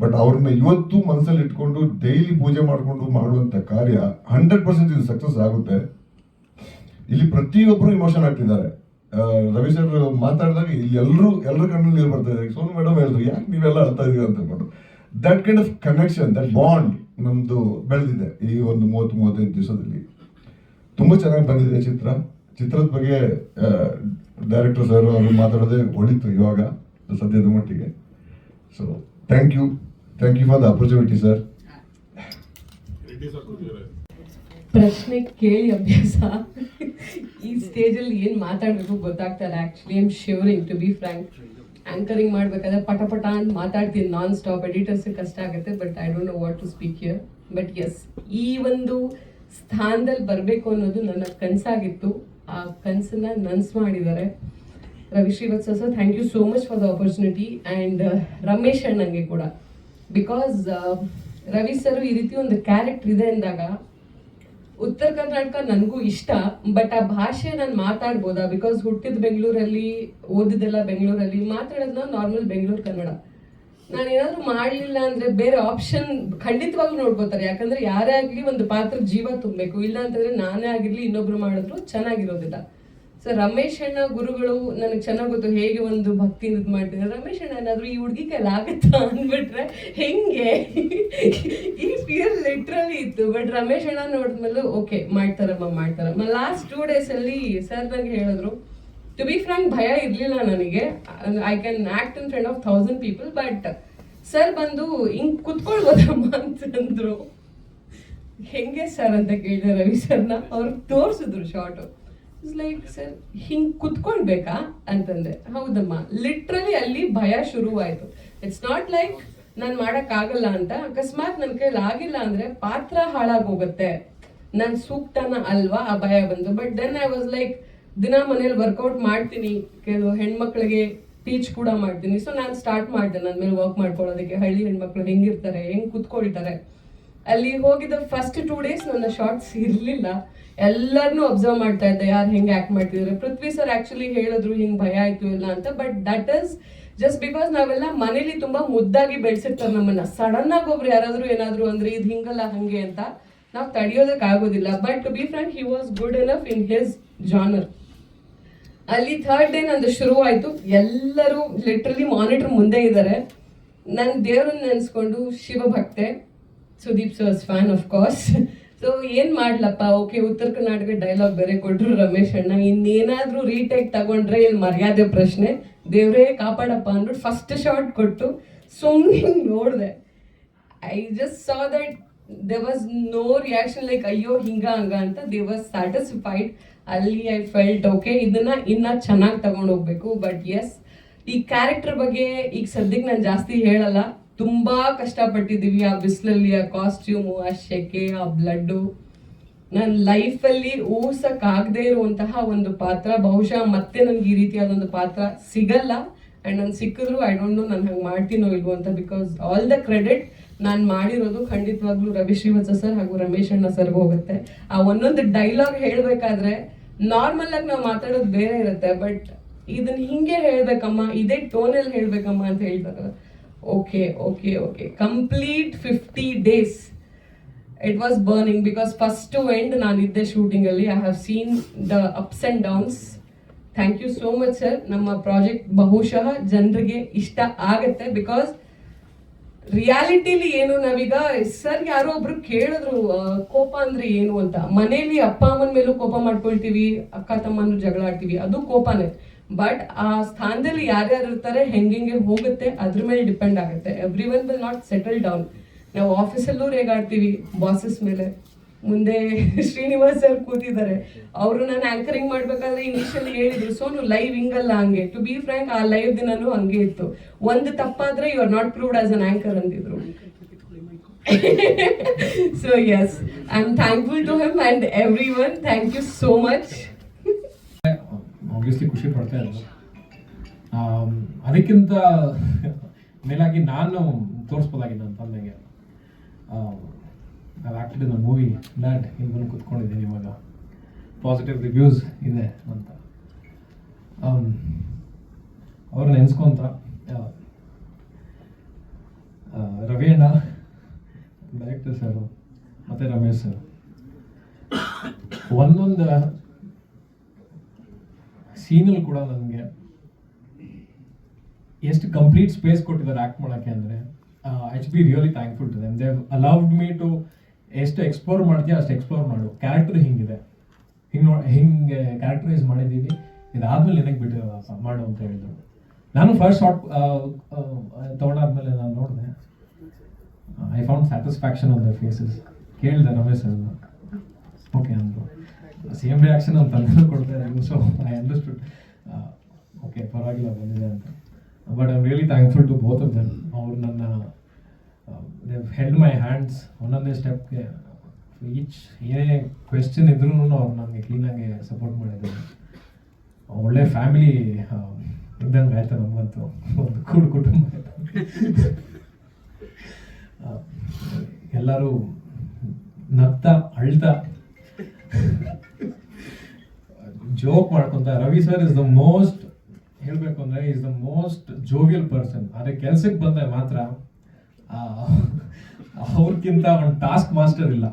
Speaker 4: ಬಟ್ ಅವ್ರನ್ನ ಇವತ್ತು ಮನಸ್ಸಲ್ಲಿ ಇಟ್ಕೊಂಡು ಡೈಲಿ ಪೂಜೆ ಮಾಡಿಕೊಂಡು ಮಾಡುವಂತ ಕಾರ್ಯ ಹಂಡ್ರೆಡ್ ಪರ್ಸೆಂಟ್ ಇದು ಸಕ್ಸಸ್ ಆಗುತ್ತೆ. ಇಲ್ಲಿ ಪ್ರತಿಯೊಬ್ಬರು ಇಮೋಷನ್ ಆಗ್ತಿದ್ದಾರೆ. ರವಿ ಸರ್ ಮಾತಾಡಿದಾಗ ಇಲ್ಲಿ ಎಲ್ಲರೂ ಎಲ್ಲರ ಕಣ್ಣಲ್ಲಿ ನೀರು ಬರ್ತಾ ಇದೆ. ಸೋನು ಮೇಡಮ್ ಹೇಳಿದ್ರು, ಯಾಕೆ ನೀವೆಲ್ಲ ಅರ್ಥ ಇದೀರ? ಅಂತ ಅನ್ಕೊಂಡು that kind of connection that bond ನಮ್ದು ಬೆಳೆದಿದೆ ಈ ಒಂದು ಮೂವತ್ತು, ಮೂವತ್ತೈದು ದಿವಸದಲ್ಲಿ. ತುಂಬಾ ಚೆನ್ನಾಗಿ ಬಂದಿದೆ ಚಿತ್ರ. ಚಿತ್ರದ ಬಗ್ಗೆ ಡೈರೆಕ್ಟರ್ ಸರ್ ಅವರು ಮಾತಾಡೋದೇ ಹೊಳಿತು ಇವಾಗ, ಸದ್ಯದ ಮಟ್ಟಿಗೆ. So thank you thank you for the opportunity sir
Speaker 5: ಪ್ರಶ್ನೆ ಕೇಳಿ ಅಭ್ಯಾಸ. ಈ ಸ್ಟೇಜಲ್ಲಿ ಏನು ಮಾತಾಡಬೇಕು ಗೊತ್ತಾಗ್ತಾರೆ actually I'm shivering to be frank anchoring ಮಾಡಬೇಕಾದ್ರೆ ಪಟ ಪಟ ಅಂತ ಮಾತಾಡ್ತೀನಿ ನಾನ್ ಸ್ಟಾಪ್ ಎಡಿಟರ್ಸ್ ಕಷ್ಟ ಆಗುತ್ತೆ but I don't know what to speak your but yes ಈ ಒಂದು ಸ್ಥಾನದಲ್ಲಿ ಬರಬೇಕು ಅನ್ನೋದು ನನ್ನ ಕನಸಾಗಿತ್ತು. ಆ ಕನಸನ್ನ ನನ್ಸ್ ಮಾಡಿದ್ದಾರೆ. Ravi Srivatsa sir thank you so much for the opportunity and Ramesh ಅಣ್ಣಂಗೆ ಕೂಡ. ಬಿಕಾಸ್ ರವಿ ಸರ್ ಈ ರೀತಿ ಒಂದು ಕ್ಯಾರೆಕ್ಟರ್ ಇದೆ ಅಂದಾಗ, ಉತ್ತರ ಕರ್ನಾಟಕ ನನಗೂ ಇಷ್ಟ ಬಟ್ ಆ ಭಾಷೆ ನಾನು ಮಾತಾಡ್ಬೋದಾ? ಬಿಕಾಸ್ ಹುಟ್ಟಿದ ಬೆಂಗಳೂರಲ್ಲಿ, ಓದಿದ್ದೆಲ್ಲ ಬೆಂಗಳೂರಲ್ಲಿ ಮಾತಾಡೋದು ನಾರ್ಮಲ್ ಬೆಂಗಳೂರು ಕನ್ನಡ. ನಾನು ಏನಾದರೂ ಮಾಡಲಿಲ್ಲ ಅಂದರೆ ಬೇರೆ ಆಪ್ಷನ್ ಖಂಡಿತವಾಗ್ಲೂ ನೋಡ್ಕೋತಾರೆ. ಯಾಕಂದರೆ ಯಾರೇ ಆಗಲಿ ಒಂದು ಪಾತ್ರ ಜೀವ ತುಂಬಬೇಕು. ಇಲ್ಲ ಅಂತಂದರೆ ನಾನೇ ಆಗಿರಲಿ ಇನ್ನೊಬ್ರು ಮಾಡಿದ್ರು ಚೆನ್ನಾಗಿರೋದಿಲ್ಲ. ಸೊ ರಮೇಶ್ ಅಣ್ಣ ಗುರುಗಳು, ನನಗೆ ಚೆನ್ನಾಗಿ ಗೊತ್ತು ಹೇಗೆ ಒಂದು ಭಕ್ತಿ ಇದ್ ಮಾಡ್ತಿದ್ದಾರೆ ರಮೇಶ್ ಅಣ್ಣ, ಏನಾದ್ರು ಈ ಹುಡುಗಿ ಕೈಲಿ ಆಗುತ್ತಾ? ಅಂದ್ಬಿಟ್ರೆ, ಹೆಂಗೆ? ಈ ಫಿಯರ್ ಲಿಟ್ರಲಿ ಇತ್ತು. ಬಟ್ ರಮೇಶ್ ಅಣ್ಣ ನೋಡಿದ್ಮೇಲೆ, ಓಕೆ, ಮಾಡ್ತಾರಮ್ಮ ಮಾಡ್ತಾರಮ್ಮ. ಲಾಸ್ಟ್ ಟೂ ಡೇಸ್ ಅಲ್ಲಿ ಸರ್ ನಂಗೆ ಹೇಳಿದ್ರು ಟು ಬಿ ಫ್ರಾಂಕ್ ಭಯ ಇರಲಿಲ್ಲ ನನಗೆ. I can act in front of thousand people but sir ಬಂದು, ಹಿಂಗ್ ಕುತ್ಕೊಳ್ಬೋದಮ್ಮ? ಅಂತಂದ್ರು. ಹೆಂಗೆ ಸರ್ ಅಂತ ಕೇಳಿದೆ ರವಿ ಸರ್ನ. ಅವ್ರು ತೋರಿಸಿದ್ರು ಶಾರ್ಟು ಲೈಕ್ ಸರ್ ಹಿಂಗ್ ಕುತ್ಕೊಳ್ಬೇಕಾ ಅಂತಂದೆ. ಹೌದಮ್ಮ ಲಿಟ್ರಲಿ ಅಲ್ಲಿ ಭಯ ಶುರುವಾಯಿತು. ಇಟ್ಸ್ ನಾಟ್ ಲೈಕ್ ನಾನು ಆಗಲ್ಲ ಅಂತ, ಅಕಸ್ಮಾತ್ ನನ್ನ ಕೈಲಿ ಆಗಿಲ್ಲ ಅಂದ್ರೆ ಪಾತ್ರ ಹಾಳಾಗೋಗುತ್ತೆ. ನಾನು ಸೂಕ್ತನ ಅಲ್ವಾ? ಆ ಭಯ ಬಂತು but then I was like ದಿನ ಮನೇಲಿ ವರ್ಕೌಟ್ ಮಾಡ್ತೀನಿ. ಕೆಲವು ಹೆಣ್ಮಕ್ಳಿಗೆ ಟೀಚ್ ಕೂಡ ಮಾಡ್ತೀನಿ. ಸೊ ನಾನು ಸ್ಟಾರ್ಟ್ ಮಾಡಿದೆ. ನನ್ನ ಮೇಲೆ ವರ್ಕ್ ಮಾಡ್ಕೊಳ್ಳೋದಕ್ಕೆ ಹಳ್ಳಿ ಹೆಣ್ಮಕ್ಳು ಹೆಂಗಿರ್ತಾರೆ, ಹೆಂಗೆ ಕುತ್ಕೊಳ್ತಾರೆ. ಅಲ್ಲಿ ಹೋಗಿದ್ದ ಫಸ್ಟ್ ಟೂ ಡೇಸ್ ನನ್ನ ಶಾರ್ಟ್ಸ್ ಇರಲಿಲ್ಲ. ಎಲ್ಲರನ್ನೂ ಅಬ್ಸರ್ವ್ ಮಾಡ್ತಾ ಇದ್ದೆ, ಯಾರು ಹೆಂಗೆ ಆಕ್ಟ್ ಮಾಡ್ತಿದ್ದಾರೆ ಪೃಥ್ವಿ ಸರ್ ಆ್ಯಕ್ಚುಲಿ ಹೇಳಿದ್ರು ಹಿಂಗೆ ಭಯ ಆಯ್ತು ಇಲ್ಲ ಅಂತ but that is just because ನಾವೆಲ್ಲ ಮನೇಲಿ ತುಂಬಾ ಮುದ್ದಾಗಿ ಬೆಳೆಸಿರ್ತಾರೆ ನಮ್ಮನ್ನ. ಸಡನ್ ಆಗಿ ಒಬ್ರು ಯಾರಾದರೂ ಏನಾದರೂ ಅಂದ್ರೆ, ಇದು ಹಿಂಗಲ್ಲ, ಹಂಗೆ ಅಂತ ನಾವು ತಡೆಯೋದಕ್ಕೆ ಆಗೋದಿಲ್ಲ. But to be frank he was good enough in his genre ಅಲ್ಲಿ ಥರ್ಡ್ ಡೇ ನಂದು ಶುರು ಆಯ್ತು ಎಲ್ಲರೂ ಲಿಟ್ರಲಿ ಮಾನಿಟರ್ ಮುಂದೆ ಇದ್ದಾರೆ ನನ್ನ ದೇವರನ್ನ ನೆನೆಸ್ಕೊಂಡು ಶಿವಭಕ್ತೆ Sudeep sir's fan of course so ಏನ್ ಮಾಡ್ಲಪ್ಪ? ಓಕೆ ಉತ್ತರ ಕರ್ನಾಟಕ ಡೈಲಾಗ್ ಬೇರೆ ಕೊಟ್ರು ರಮೇಶ್ ಅಣ್ಣ. ಇನ್ನೇನಾದರೂ ರೀಟೇಕ್ ತಗೊಂಡ್ರೆ ಇಲ್ಲಿ ಮರ್ಯಾದೆ ಪ್ರಶ್ನೆ? ದೇವರೇ, ಕಾಪಾಡಪ್ಪ ಅಂದ್ಬಿಟ್ಟು ಫಸ್ಟ್ ಶಾರ್ಟ್ ಕೊಟ್ಟು ಸುಮ್ಮನೆ ನೋಡಿದೆ. I just saw that there was no reaction like ಅಯ್ಯೋ, ಹಿಂಗ, ಹಂಗ ಅಂತ ದೇ ವಾಸ್ ಸ್ಯಾಟಿಸ್ಫೈಡ್ ಅಲ್ಲಿ ಐ ಫೆಲ್ಟ್ ಓಕೆ ಇದನ್ನ ಇನ್ನ ಚೆನ್ನಾಗಿ ತಗೊಂಡೋಗ್ಬೇಕು ಬಟ್ ಎಸ್ ಈ ಕ್ಯಾರೆಕ್ಟರ್ ಬಗ್ಗೆ ಈಗ ಸದ್ಯಕ್ಕೆ ನಾನು ಜಾಸ್ತಿ ಹೇಳಲ್ಲ. ತುಂಬಾ ಕಷ್ಟಪಟ್ಟಿದ್ದೀವಿ ಆ ಬಿಸಿಲಲ್ಲಿ, ಆ ಕಾಸ್ಟ್ಯೂಮು ಆ ಶೆಕೆ, ಆ ಬ್ಲಡ್ಡು ನನ್ನ ಲೈಫಲ್ಲಿ ಊಸಕ್ಕಾಗದೇ ಇರುವಂತಹ ಒಂದು ಪಾತ್ರ, ಬಹುಶಃ ಮತ್ತೆ ನನಗೆ ಈ ರೀತಿಯಾದ ಒಂದು ಪಾತ್ರ ಸಿಗಲ್ಲ. ಆ್ಯಂಡ್ ನಾನು ಸಿಕ್ಕಿದ್ರು ಐ ಡೋಂಟ್ ನೋ ನಾನು ಹಂಗೆ ಮಾಡ್ತೀನೋ ಇಲ್ವೋ ಅಂತ ಬಿಕಾಸ್ ಆಲ್ ದ ಕ್ರೆಡಿಟ್ ನಾನು ಮಾಡಿರೋದು ಖಂಡಿತವಾಗ್ಲೂ ರವಿ ಶ್ರೀವತ್ಸ ಸರ್ ಹಾಗೂ ರಮೇಶ್ ಅಣ್ಣ ಹೋಗುತ್ತೆ. ಆ ಒಂದೊಂದು ಡೈಲಾಗ್ ಹೇಳಬೇಕಾದ್ರೆ ನಾರ್ಮಲ್ ಆಗಿ ನಾವು ಮಾತಾಡೋದು ಬೇರೆ ಇರುತ್ತೆ ಬಟ್ ಇದನ್ನ ಹಿಂಗೆ ಹೇಳ್ಬೇಕಮ್ಮ, ಇದೇ ಟೋನಲ್ಲಿ ಹೇಳ್ಬೇಕಮ್ಮ ಅಂತ ಹೇಳ್ತಾರಲ್ಲ okay okay okay complete fifty days it was burning because first to end ನಾನಿದ್ದೆ ಶೂಟಿಂಗಲ್ಲಿ I have seen the ups and downs thank you so much sir ನಮ್ಮ ಪ್ರಾಜೆಕ್ಟ್ ಬಹುಶಃ ಜನರಿಗೆ ಇಷ್ಟ ಆಗುತ್ತೆ ಬಿಕಾಸ್ ರಿಯಾಲಿಟಿಲಿ ಏನು ನಾವೀಗ ಸರ್ ಯಾರೋ ಒಬ್ರು ಕೇಳಿದ್ರು ಕೋಪ ಅಂದ್ರೆ ಏನು? ಅಂತ. ಮನೇಲಿ ಅಪ್ಪ ಅಮ್ಮನ ಮೇಲೂ ಕೋಪ ಮಾಡ್ಕೊಳ್ತೀವಿ, ಅಕ್ಕ ತಮ್ಮನೂ ಜಗಳ ಆಡ್ತೀವಿ. ಅದು ಕೋಪನೇ. ಬಟ್ ಆ ಸ್ಥಾನದಲ್ಲಿ ಯಾರ್ಯಾರು ಇರ್ತಾರೆ ಹೆಂಗೆಂಗೆ ಹೋಗುತ್ತೆ, ಅದ್ರ ಮೇಲೆ ಡಿಪೆಂಡ್ ಆಗುತ್ತೆ. Everyone will not settle down ನಾವು ಆಫೀಸಲ್ಲೂ ರೇಗಾಡ್ತೀವಿ ಬಾಸಸ್ ಮೇಲೆ. ಮುಂದೆ ಶ್ರೀನಿವಾಸ್ ಸರ್ ಕೂತಿದ್ದಾರೆ. ಅವರು ನಾನು ಆಂಕರಿಂಗ್ ಮಾಡ್ಬೇಕಾದ್ರೆ ಇನಿಷಿಯಲ್ ಹೇಳಿದ್ರು, ಸೋನು ಲೈವ್ ಹಿಂಗಲ್ಲ ಹಂಗೆ. ಟು ಬಿ ಫ್ರ್ಯಾಂಕ್ ಆ ಲೈವ್ ದಿನನೂ ಹಂಗೆ ಇತ್ತು. ಒಂದು ತಪ್ಪಾದ್ರೆ you are not proved as an anchor ಅಂದಿದ್ರು. So yes I am thankful to him and everyone thank you so much
Speaker 6: obviously ಖುಷಿ ಪಡ್ತಾ ಇರೋದು ಅದಕ್ಕಿಂತ ಮೇಲಾಗಿ ನಾನು ತೋರಿಸ್ಬೋದಾಗಿ ನನ್ನ ತಂದೆಗೆ. ಅದು ಆ್ಯಕ್ಚುಲಿ ಇನ್ ಮೂವಿ ಲ್ಯಾಡ್ ಇಲ್ಲಿ ಕುತ್ಕೊಂಡಿದ್ದೀನಿ ಇವಾಗ. ಪಾಸಿಟಿವ್ ರಿವ್ಯೂಸ್ ಇದೆ ಅಂತ. ಅವ್ರು ನೆನೆಸ್ಕೊಂತ ರವಿ ಅಣ್ಣ ಡೈರೆಕ್ಟರ್ ಸರು ಮತ್ತು ರಮೇಶ್ ಸರ್ ಒಂದೊಂದು ಸೀನಲ್ಲಿ ಕೂಡ ನನಗೆ ಎಷ್ಟು ಕಂಪ್ಲೀಟ್ ಸ್ಪೇಸ್ ಕೊಟ್ಟಿದ್ದಾರೆ ಆ್ಯಕ್ಟ್ ಮಾಡೋಕ್ಕೆ ಅಂದರೆ ಎಚ್ B really thankful to them they've allowed me to ಎಷ್ಟು ಎಕ್ಸ್ಪ್ಲೋರ್ ಮಾಡ್ತೀಯ ಅಷ್ಟು ಎಕ್ಸ್ಪ್ಲೋರ್ ಮಾಡು. ಕ್ಯಾರೆಕ್ಟರ್ ಹಿಂಗಿದೆ. ಹಿಂಗೆ ನೋಡಿ, ಹಿಂಗೆ ಕ್ಯಾರೆಕ್ಟರೈಸ್ ಮಾಡಿದ್ದೀವಿ ಇದಾದ್ಮೇಲೆ ನಿನಗೆ ಸಹ ಮಾಡು ಅಂತ ಹೇಳಿದ್ರು. ನಾನು ಫಸ್ಟ್ ಶಾರ್ಟ್ ತೊಗೊಂಡಾದ್ಮೇಲೆ ನಾನು ನೋಡಿದೆ. I found satisfaction on the faces ಕೇಳಿದೆ ರಮೇಶ್ ಅವ್ರನ್ನ ಓಕೆ ಅಂದರು. ಸೇಮ್ ರಿಯಾಕ್ಷನ್ ಅಂತ ತಂದೆ ಕೊಡ್ತಾ ಇದ್ದಾರೆ ಸೊ ಐ ಅಂಡರ್ಸ್ಟುಡ್ ಓಕೆ ಪರವಾಗಿಲ್ಲ, ಬಂದಿದೆ ಅಂತ. But I really thankful to both of them ಅವ್ರು ನನ್ನ ಹೆಲ್ಡ್ ಮೈ ಹ್ಯಾಂಡ್ಸ್ ಒಂದೊಂದೇ ಸ್ಟೆಪ್ಗೆ ಈಚ್ ಏನೇ ಕ್ವೆಶ್ಚನ್ ಇದ್ರೂ ಅವ್ರು ನನಗೆ ಕ್ಲೀನಾಗಿ ಸಪೋರ್ಟ್ ಮಾಡಿದ್ದಾರೆ ಒಳ್ಳೆ ಫ್ಯಾಮಿಲಿ ಇದ್ದಂಗೆ ಆಯ್ತು ನಮಗಂತೂ. ಒಂದು ಕೂಡು ಕುಟುಂಬ ಎಲ್ಲರೂ ನಗ್ತಾ, ಅಳ್ತಾ. ಜೋಕ್ ಮಾಡ್ಕೊಂತ, Ravi sir is the most ಹೇಳ್ಬೇಕು ಅಂದ್ರೆ is the most jovial person ಆದರೆ ಕೆಲ್ಸಕ್ಕೆ ಬಂದ ಮಾತ್ರ ಅವ್ರಕ್ಕಿಂತ ಒಂದು ಟಾಸ್ಕ್ ಮಾಸ್ಟರ್ ಇಲ್ಲ.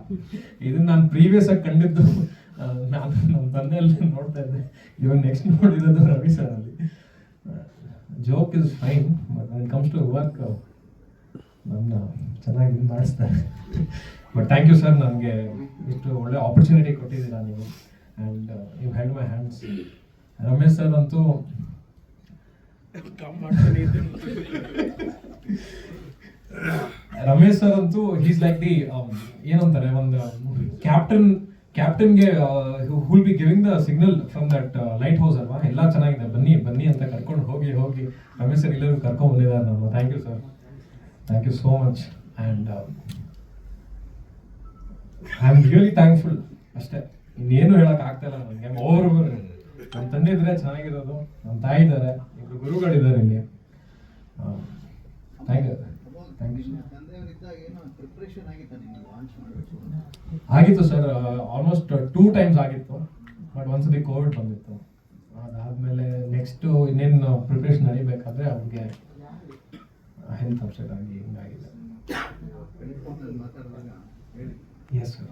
Speaker 6: ಇದನ್ನ ನಾನು ಪ್ರೀವಿಯಸ್ ಆಗಿ ಕಂಡಿದ್ದು ನಾನು ನಮ್ಮ ತಂದೆಯಲ್ಲಿ ನೋಡ್ತಾ ಇದ್ದೆ. ಇವಾಗ ನೆಕ್ಸ್ಟ್ ನೋಡಿರೋದು ರವಿ ಸರ್ ಅಲ್ಲಿ. Joke is fine but I comes to work ನನ್ನ ಚೆನ್ನಾಗಿ ಇದು ಮಾಡಿಸ್ತಾರೆ. ಬಟ್ ಥ್ಯಾಂಕ್ ಯು ಸರ್ ನನಗೆ ಇಷ್ಟು ಒಳ್ಳೆ ಆಪರ್ಚುನಿಟಿ ಕೊಟ್ಟಿದ್ದೀರಾ ನೀವು. And you hand my hands Ramesh sir ಅಂತೂ ರಮೇಶ್ ಸರ್ ಅಂತೂ ಹೀಸ್ ಲೈಕ್ ದಿ ಏನಂತಾರೆ, ಒಂದು captain ಕ್ಯಾಪ್ಟನ್ಗೆ he'll be giving the signal from that lighthouse ಅಲ್ವಾ? ಎಲ್ಲ ಚೆನ್ನಾಗಿದೆ. ಬನ್ನಿ ಬನ್ನಿ ಅಂತ ಕರ್ಕೊಂಡು ಹೋಗಿ ಹೋಗಿ ರಮೇಶ್ ಸರ್ ಎಲ್ಲರೂ ಕರ್ಕೊಂಡು ಬಂದಿದ್ದಾರೆ ನಾನು thank you sir thank you so much and I am really thankful ಅಷ್ಟೇ. ಇನ್ನೇನು ಹೇಳಕ್ ಆಗ್ತಾ ಇಲ್ಲ ನನಗೆ. ಓವರ್ ನಮ್ಮ ತಂದೆ ಇದ್ರೆ ಚೆನ್ನಾಗಿರೋದು. ನಮ್ಮ ತಾಯಿ ಇದ್ದಾರೆ ಇಬ್ರು ಗುರುಗಳಿದ್ದಾರೆ ಇಲ್ಲಿ. ಥ್ಯಾಂಕ್ ಯು ಆಗಿತ್ತು ಸರ್ ಆಲ್ಮೋಸ್ಟ್ ಟೂ ಟೈಮ್ಸ್ ಆಗಿತ್ತು. ಬಟ್ ಒಂದ್ಸತಿ ಕೋವಿಡ್ ಬಂದಿತ್ತು. ಅದಾದ್ಮೇಲೆ ನೆಕ್ಸ್ಟ್ ಇನ್ನೇನು ಪ್ರಿಪ್ರೇಷನ್ ನಡಿಬೇಕಾದ್ರೆ ಅವ್ರಿಗೆ ಹೆಲ್ತ್ ಅಪ್ಸೆಟ್ ಆಗಿ ಹಿಂಗಾಗಿದೆ. ಎಸ್ ಸರ್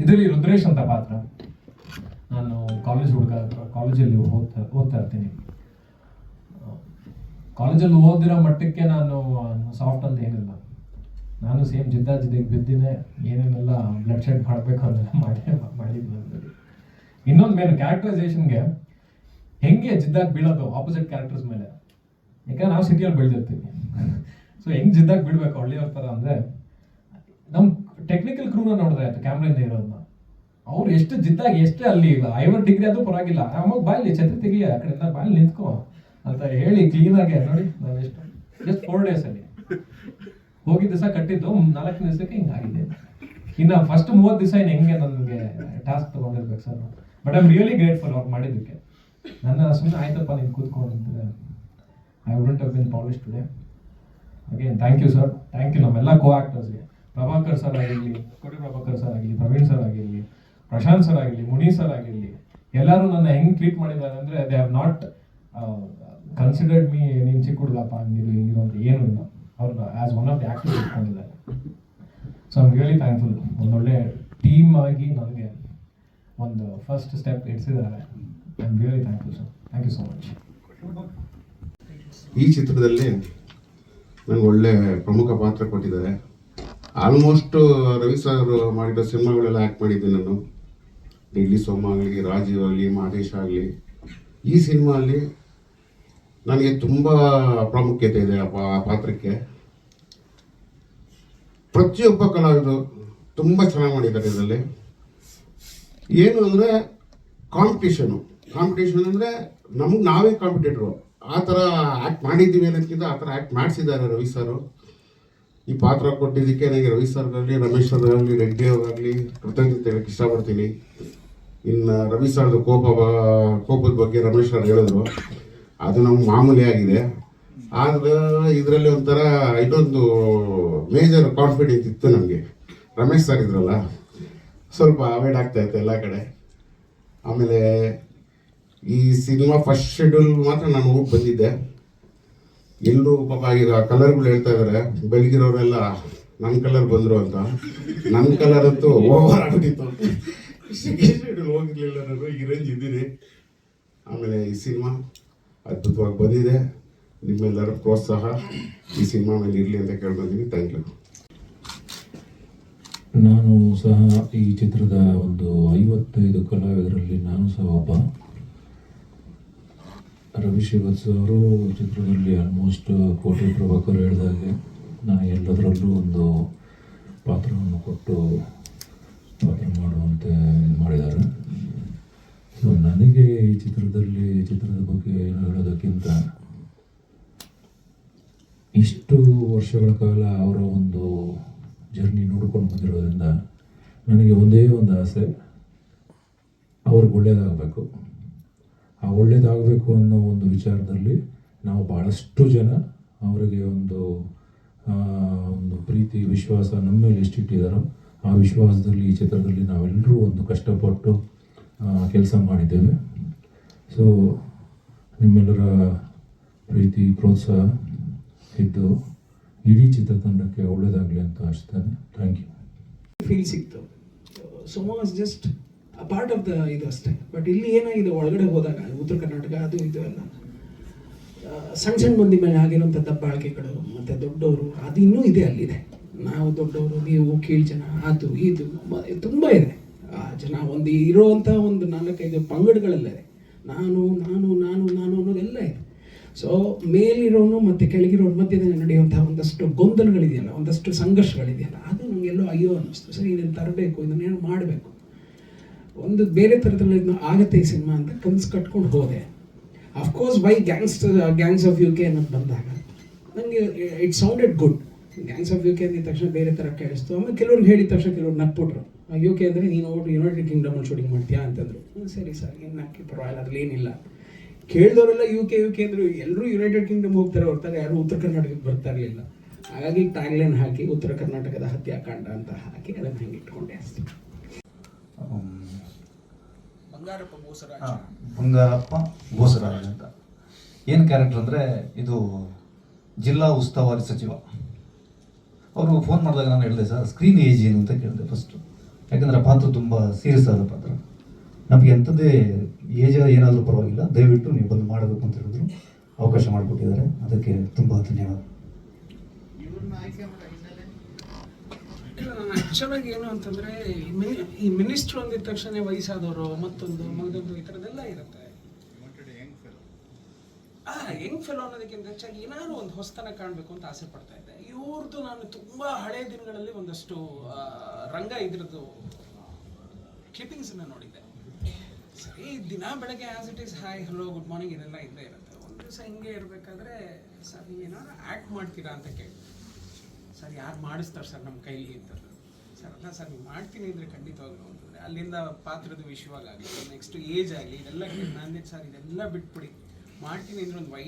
Speaker 6: ಇದರಲ್ಲಿ ರುದ್ರೇಶ್ ಅಂತ ಪಾತ್ರ. ನಾನು ಕಾಲೇಜ್ ಹುಡುಗ ಕಾಲೇಜಲ್ಲಿ ಓದ್ತಾ ಓದ್ತಾ ಇರ್ತೀನಿ. ಕಾಲೇಜಲ್ಲಿ ಓದಿರೋ ಮಟ್ಟಕ್ಕೆ ನಾನು ಸಾಫ್ಟ್ ಅಂತ ಏನಿಲ್ಲ. ನಾನು ಸೇಮ್ ಜಿದ್ದಾ ಜಿದ್ದಿಗೆ ಬಿದ್ದಿನೇ ಏನೇನೆಲ್ಲ ಬ್ಲಡ್ ಶೆಡ್ ಮಾಡಬೇಕು ಅದನ್ನೆಲ್ಲ ಮಾಡಿ, ಮಾಡಿದ್ದು ನಾನು ಇನ್ನೊಂದು ಮೇನ್ ಕ್ಯಾರೆಕ್ಟರೈಸೇಷನ್ಗೆ ಹೆಂಗೆ ಜಿದ್ದಾಗಿ ಬೀಳೋದು ಆಪೋಸಿಟ್ ಕ್ಯಾರೆಕ್ಟರ್ಸ್ ಮೇಲೆ. ಯಾಕಂದ್ರೆ ನಾವು ಸಿಟಿಯಲ್ಲಿ ಬೆಳೆದಿರ್ತೀವಿ. ಸೊ ಹೆಂಗೆ ಜಿದ್ದಾಗ ಬೀಳ್ಬೇಕು ಹಳ್ಳಿಯವ್ರ ಥರ ಅಂದರೆ ನಮ್ಮ ಟೆಕ್ನಿಕಲ್ ಕ್ರೂನ ನೋಡಿದ್ರೆ ಆಯ್ತು ಕ್ಯಾಮ್ರಾಯಿಂದ ಇರೋದನ್ನ ಅವ್ರು ಎಷ್ಟು ಜಿದ್ದಾಗಿ, ಎಷ್ಟೇ ಅಲ್ಲಿ ಈಗ ಐವತ್ತು ಡಿಗ್ರಿ ಅದು ಪರವಾಗಿಲ್ಲ. ಅವಾಗ ಬಾಯಲ್ಲಿ ಛತ್ರಿ ತೆಗಿಯ, ಆ ಕಡೆಯಿಂದ ಬಾಯಲ್ಲಿ ನಿಂತ್ಕೋ ಅಂತ ಹೇಳಿ ಕ್ಲೀನಾಗೆ ನೋಡಿ ನಾನು ಎಷ್ಟು ಜಸ್ಟ್ ಫೋರ್ ಡೇಸ್ ಅಲ್ಲಿ. ಹೋಗಿದ್ದ ದಿವಸ ಕಟ್ಟಿದ್ದು, ನಾಲ್ಕನೇ ದಿವಸಕ್ಕೆ ಹಿಂಗಾಗಿದೆ ಇನ್ನು ಫಸ್ಟ್ ಮೂವತ್ತು ದಿವಸ ಇನ್ನು ಹೆಂಗೆ ನನಗೆ task ತಗೊಂಡಿರ್ಬೇಕು sir but I'm really grateful ಅವ್ರು ಮಾಡಿದ್ದಕ್ಕೆ. ನನ್ನ ಸುಮ್ಮನೆ ಆಯ್ತಪ್ಪ, ನೀನು ಕೂತ್ಕೊಂಡಿದ್ದೆ I wouldn't have been polish today again thank you sir thank you ನಮ್ಮೆಲ್ಲ ಕೋ ಆಕ್ಟರ್ಸ್ಗೆ ಪ್ರಭಾಕರ್ ಸರ್ ಆಗಿರಲಿ ಕೋಟಿ ಪ್ರಭಾಕರ್ ಸರ್ ಆಗಿರಲಿ, ಪ್ರವೀಣ್ ಸರ್ ಆಗಿರಲಿ, ಪ್ರಶಾಂತ್ ಸರ್ ಆಗಿರಲಿ ಮುನಿ ಸರ್ ಆಗಿರಲಿ, ಎಲ್ಲರೂ ನನ್ನ ಹೆಂಗೆ ಟ್ರೀಟ್ ಮಾಡಿದ್ದಾರೆ ಅಂದರೆ they have not considered me ನೀನು ಚಿಕ್ಕ ಹುಡುಗಪ್ಪ ಹಂಗಿರು, ಹಿಂಗಿರು ಅಂತ ಏನೂ ಇಲ್ಲ. ಅವ್ರನ್ನ as one of the actors ಇಟ್ಕೊಂಡಿದ್ದಾರೆ. ಸೊ ಐಮ್ ರಿಯಲಿ ಥ್ಯಾಂಕ್ಫುಲ್ ಒಂದೊಳ್ಳೆ ಟೀಮ್ ಆಗಿ ನನಗೆ ಒಂದು first step ಇಡ್ಸಿದ್ದಾರೆ. I am really thankful sir thank you so much
Speaker 7: ಈ ಚಿತ್ರದಲ್ಲಿ ನನಗೆ ಒಳ್ಳೆ ಪ್ರಮುಖ ಪಾತ್ರ ಕೊಟ್ಟಿದ್ದಾರೆ. ಆಲ್ಮೋಸ್ಟ್ ರವಿ ಸರ್ ಮಾಡಿದ ಸಿನಿಮಾಗಳೆಲ್ಲ ಆ್ಯಕ್ಟ್ ಮಾಡಿದ್ದೀನಿ ನಾನು. ಡೆಲ್ಲಿ ಸೋಮ ಆಗಲಿ ರಾಜೀವ್ ಆಗಲಿ ಮಹೇಶ್ ಆಗಲಿ. ಈ ಸಿನಿಮಾ ಅಲ್ಲಿ ನನಗೆ ತುಂಬ ಪ್ರಾಮುಖ್ಯತೆ ಇದೆ ಆ ಪಾತ್ರಕ್ಕೆ. ಪ್ರತಿಯೊಬ್ಬ ಕಲಾವಿದರು ತುಂಬ ಚೆನ್ನಾಗಿ ಮಾಡಿದ್ದಾರೆ ಇದರಲ್ಲಿ. ಏನು ಅಂದರೆ ಕಾಂಪಿಟೇಷನು ಕಾಂಪಿಟೇಷನ್ ಅಂದರೆ ನಮಗೆ ನಾವೇ ಕಾಂಪಿಟೇಟ್ರು ಆ ಥರ ಆ್ಯಕ್ಟ್ ಮಾಡಿದ್ದೀವಿ ಅನ್ನೋದಕ್ಕಿಂತ ಆ ಥರ ಆ್ಯಕ್ಟ್ ಮಾಡಿಸಿದ್ದಾರೆ ರವಿ ಸರು ಈ ಪಾತ್ರ ಕೊಟ್ಟಿದ್ದಕ್ಕೆ ನನಗೆ ರವಿ ಸರ್ಗಾಗಲಿ ರಮೇಶ್ ಸರ್ಗಾಗಲಿ ರೆಡ್ಡಿ ಅವರಾಗಲಿ ಕೃತಜ್ಞತೆ ಹೇಳಕ್ಕೆ ಇಷ್ಟಪಡ್ತೀನಿ. ಇನ್ನು ರವಿ ಸರ್ದು ಕೋಪ ಕೋಪದ ಬಗ್ಗೆ ರಮೇಶ್ ಸರ್ ಹೇಳಿದ್ರು. ಅದು ನಮ್ಗೆ ಮಾಮೂಲಿ ಆಗಿದೆ. ಆದ್ರೆ ಇದರಲ್ಲಿ ಒಂಥರ ಇನ್ನೊಂದು ಮೇಜರ್ ಕಾನ್ಫಿಡೆನ್ಸ್ ಇತ್ತು ನಮಗೆ. ರಮೇಶ್ ಸರ್ ಇದ್ರಲ್ಲ, ಸ್ವಲ್ಪ ಅವಾಯ್ಡ್ ಆಗ್ತಾ ಇತ್ತು ಎಲ್ಲ ಕಡೆ. ಆಮೇಲೆ ಈ ಸಿನಿಮಾ ಫಸ್ಟ್ ಶೆಡ್ಯೂಲ್ ಮಾತ್ರ ನಾನು ಹೋಗಿ ಬಂದಿದ್ದೆ. ಎಲ್ಲರೂ ಪಾಪ ಆ ಕಲರ್ಗಳು ಹೇಳ್ತಾ ಇದಾರೆ. ಬೆಳಗಿರೋರೆಲ್ಲ ನನ್ನ ಕಲರ್ ಬಂದರು ಅಂತ. ನನ್ನ ಕಲರ್ ಅಂತೂ ಓವರ್ ಆಗ್ಬಿಟ್ಟಿತ್ತು ಹೋಗಿರ್ಲಿಲ್ಲ ನಾನು. ಈ ರೇಂಜ್ ಇದ್ದೀನಿ. ಆಮೇಲೆ ಈ ಸಿನಿಮಾ ಅದ್ಭುತವಾಗಿ ಬಂದಿದೆ. ನಿಮ್ಮೆಲ್ಲರ ಪ್ರೋತ್ಸಾಹ ಈ ಸಿನಿಮಾ ಮೇಲೆ ಇರಲಿ ಅಂತ ಕೇಳ್ಬಂದಿನಿ ಥ್ಯಾಂಕ್ ಯು
Speaker 8: ನಾನು ಸಹ ಈ ಚಿತ್ರದ ಒಂದು ಐವತ್ತೈದು ಕಲಾವಿದರಲ್ಲಿ ನಾನು ಸಹ ಒಬ್ಬ. ರವಿ ಶ್ರೀವತ್ಸ ಅವರು ಚಿತ್ರದಲ್ಲಿ ಆಲ್ಮೋಸ್ಟ್ ಕೋಟಿ ಪ್ರಭಾಕರ್ ಹೇಳಿದಾಗೆ ನಾನು ಎಲ್ಲದರಲ್ಲೂ ಒಂದು ಪಾತ್ರವನ್ನು ಕೊಟ್ಟು ಪಾತ್ರ ಮಾಡುವಂತೆ ಇದು ಮಾಡಿದ್ದಾರೆ. ಸೊ ನನಗೆ ಈ ಚಿತ್ರದಲ್ಲಿ ಚಿತ್ರದ ಬಗ್ಗೆ ಹೇಳೋದಕ್ಕಿಂತ ಇಷ್ಟು ವರ್ಷಗಳ ಕಾಲ ಅವರ ಒಂದು ಜರ್ನಿ ನೋಡ್ಕೊಂಡು ಬಂದಿರೋದ್ರಿಂದ ನನಗೆ ಒಂದೇ ಒಂದು ಆಸೆ, ಅವ್ರಿಗೆ ಒಳ್ಳೇದಾಗಬೇಕು. ಆ, ಒಳ್ಳೇದಾಗಬೇಕು ಅನ್ನೋ ಒಂದು ವಿಚಾರದಲ್ಲಿ ನಾವು ಭಾಳಷ್ಟು ಜನ ಅವರಿಗೆ ಒಂದು ಒಂದು ಪ್ರೀತಿ, ವಿಶ್ವಾಸ ನಮ್ಮ ಮೇಲೆ ಎಷ್ಟಿಟ್ಟಿದ್ದಾರೋ ಆ ವಿಶ್ವಾಸದಲ್ಲಿ ಈ ಚಿತ್ರದಲ್ಲಿ ನಾವೆಲ್ಲರೂ ಒಂದು ಕಷ್ಟಪಟ್ಟು ಕೆಲಸ ಮಾಡಿದ್ದೇವೆ. ಸೊ ನಿಮ್ಮೆಲ್ಲರ ಪ್ರೀತಿ, ಪ್ರೋತ್ಸಾಹ ಇದ್ದು ಇಡೀ ಚಿತ್ರತಂಡಕ್ಕೆ ಒಳ್ಳೆಯದಾಗಲಿ ಅಂತ ಆಶಿಸ್ತೇನೆ. ಥ್ಯಾಂಕ್ ಯು
Speaker 1: ಫೀಲ್ ಸಿಕ್ತು. So was just part of the ಇದು ಅಷ್ಟೇ. ಬಟ್ ಇಲ್ಲಿ ಏನಾಗಿದೆ? ಒಳಗಡೆ ಹೋದಾಗ ಉತ್ತರ ಕರ್ನಾಟಕ, ಅದು ಇದು ಎಲ್ಲ. ಸಣ್ಣ ಸಣ್ಣ ಮಂದಿ ಮೇಲೆ ಆಗಿರುವಂಥ ದಬ್ಬಾಳಿಕೆಗಳು ಮತ್ತು ದೊಡ್ಡವರು, ಅದು ಇನ್ನೂ ಇದೆ ಅಲ್ಲಿದೆ. ನಾವು ದೊಡ್ಡವರು, ನೀವು ಕೀಳ್ ಜನ, ಅದು ಇದು ತುಂಬ ಇದೆ. ಆ, ಜನ ಒಂದು ಇರೋವಂಥ ಒಂದು ನಾಲ್ಕೈದು ಪಂಗಡಗಳಲ್ಲೇ ನಾನು ನಾನು ನಾನು ನಾನು ಅನ್ನೋದೆಲ್ಲ ಇದೆ. ಸೊ ಮೇಲಿರೋನು ಮತ್ತು ಕೆಳಗಿರೋನು ಮಧ್ಯದಲ್ಲಿ ನಡೆಯುವಂಥ ಒಂದಷ್ಟು ಗೊಂದಲಗಳಿದೆಯಲ್ಲ, ಒಂದಷ್ಟು ಸಂಘರ್ಷಗಳಿದೆಯಲ್ಲ, ಅದು ನನಗೆಲ್ಲೋ ಅಯ್ಯೋ ಅನ್ನಿಸ್ತು. ಸರಿ, ಇದನ್ನು ತರಬೇಕು, ಇದನ್ನೇನು ಮಾಡಬೇಕು. ಒಂದು ಬೇರೆ ಥರದಲ್ಲಿ ಆಗತ್ತೆ ಈ ಸಿನಿಮಾ ಅಂತ ಕನ್ಸು ಕಟ್ಕೊಂಡು ಹೋದೆ. Of course why gangster gangs of U K ಅನ್ನೋದು ಬಂದಾಗ ನನಗೆ it sounded good gangs of U K ಅಂದಿದ ತಕ್ಷಣ ಬೇರೆ ಥರ ಕೇಳಿಸ್ತು. ಆಮೇಲೆ ಕೆಲವ್ರಿಗೆ ಹೇಳಿದ ತಕ್ಷಣ ಕೆಲವ್ರು ನಕ್ಬಿಟ್ರು ಯು ಕೆ ಅಂದರೆ ನೀನು ಹೋಗಿ ಯುನೈಟೆಡ್ ಕಿಂಗ್ಡಮಲ್ಲಿ ಶೂಟಿಂಗ್ ಮಾಡ್ತೀಯಾ ಅಂತಂದರು. ಸರಿ ಸರ್, ಏನು ನಕ್ಕಿ ಪರವಾಗಿಲ್ಲ, ಅದ್ರಲ್ಲಿ ಏನಿಲ್ಲ. ಕೇಳಿದವರೆಲ್ಲ ಯು ಕೆ ಯು ಕೆ ಅಂದರು ಎಲ್ಲರೂ ಯುನೈಟೆಡ್ ಕಿಂಗ್ಡಮ್ ಹೋಗ್ತಾರೆ ಹೊರ್ತಾರೆ ಯಾರು ಉತ್ತರ ಕರ್ನಾಟಕಕ್ಕೆ ಬರ್ತಾ ಇರಲಿಲ್ಲ. ಹಾಗಾಗಿ ಟ್ಯಾಗ್ಲೈನ್ ಹಾಕಿ ಉತ್ತರ ಕರ್ನಾಟಕದ ಹತ್ಯಾಕಾಂಡ ಅಂತ ಹಾಕಿ ಅದನ್ನು ಹಂಗೆ ಇಟ್ಕೊಂಡೆ ಅಷ್ಟೇ.
Speaker 9: ಹಾ, ಬಂಗಾರಪ್ಪ ಬೋಸರಾಜ್ ಅಂತ. ಏನು ಕ್ಯಾರೆಕ್ಟರ್ ಅಂದರೆ ಇದು ಜಿಲ್ಲಾ ಉಸ್ತುವಾರಿ ಸಚಿವ. ಅವರು ಫೋನ್ ಮಾಡಿದಾಗ ನಾನು ಹೇಳಿದೆ ಸರ್ ಸ್ಕ್ರೀನ್ ಏಜ್ ಏನು ಅಂತ ಕೇಳಿದೆ ಫಸ್ಟು ಯಾಕಂದರೆ ಪಾತ್ರ ತುಂಬ ಸೀರಿಯಸ್ ಆದ ಪಾತ್ರ. ನಮಗೆ ಅಂಥದ್ದೇ ಏಜ್ ಏನಾದರೂ ಪರವಾಗಿಲ್ಲ. ದಯವಿಟ್ಟು ನೀವು ಬಂದು ಮಾಡಬೇಕು ಅಂತ ಹೇಳಿದ್ರು. ಅವಕಾಶ ಮಾಡಿಕೊಟ್ಟಿದ್ದಾರೆ. ಅದಕ್ಕೆ ತುಂಬ ಧನ್ಯವಾದ.
Speaker 1: ಆ್ಯಕ್ಚುಲಾಗಿ ಏನು ಅಂತಂದರೆ, ಈ ಮಿನಿಸ್ಟ್ರು ಅಂದಿದ ತಕ್ಷಣ ವಯಸ್ಸಾದವರು, ಮತ್ತೊಂದು ಮಗದೊಂದು ಈ ಥರದ್ದೆಲ್ಲ ಇರುತ್ತೆ. ಆ ಯಂಗ್ ಫೆಲೋ ಅನ್ನೋದಕ್ಕಿಂತ ಹೆಚ್ಚಾಗಿ ಏನಾದ್ರು ಒಂದು ಹೊಸತನ ಕಾಣಬೇಕು ಅಂತ ಆಸೆ ಪಡ್ತಾ ಇದ್ದೆ. ಇವ್ರದ್ದು ನಾನು ತುಂಬಾ ಹಳೆ ದಿನಗಳಲ್ಲಿ ಒಂದಷ್ಟು ರಂಗ ಇದ್ರದ್ದು ಕ್ಲಿಪ್ಪಿಂಗ್ಸನ್ನು ನೋಡಿದ್ದೆ. ಸರಿ, ದಿನ ಬೆಳಗ್ಗೆ as it is hi hello good morning ಇದೆಲ್ಲ ಇದ್ದೇ ಇರುತ್ತೆ. ಒಂದು ದಿವಸ ಹಿಂಗೆ ಇರಬೇಕಾದ್ರೆ, ಸರ್ ನೀವು ಏನಾದ್ರು ಆ್ಯಕ್ಟ್ ಮಾಡ್ತೀರಾ ಅಂತ ಕೇಳಿ ಸರ್, ಯಾರು ಮಾಡಿಸ್ತಾರೆ ಸರ್ ನಮ್ಮ ಕೈಲಿ ಅಂತ. ಅಲ್ಲ ಸರ್ ನೀವು ಮಾಡ್ತೀನಿ ಅಂದರೆ ಖಂಡಿತವಾಗ್ಲೂ ಅಂತಂದರೆ ಅಲ್ಲಿಂದ ಪಾತ್ರದ ವಿಷಯವಾಗಲಿ ನೆಕ್ಸ್ಟ್ ಏಜ್ ಆಗಲಿ, ಇದೆಲ್ಲ ನಾನು ಸರ್ ಇದೆಲ್ಲ ಬಿಟ್ಬಿಡಿ. ಮಾಡ್ತೀನಿ ಅಂದರೆ ಒಂದು ವೈ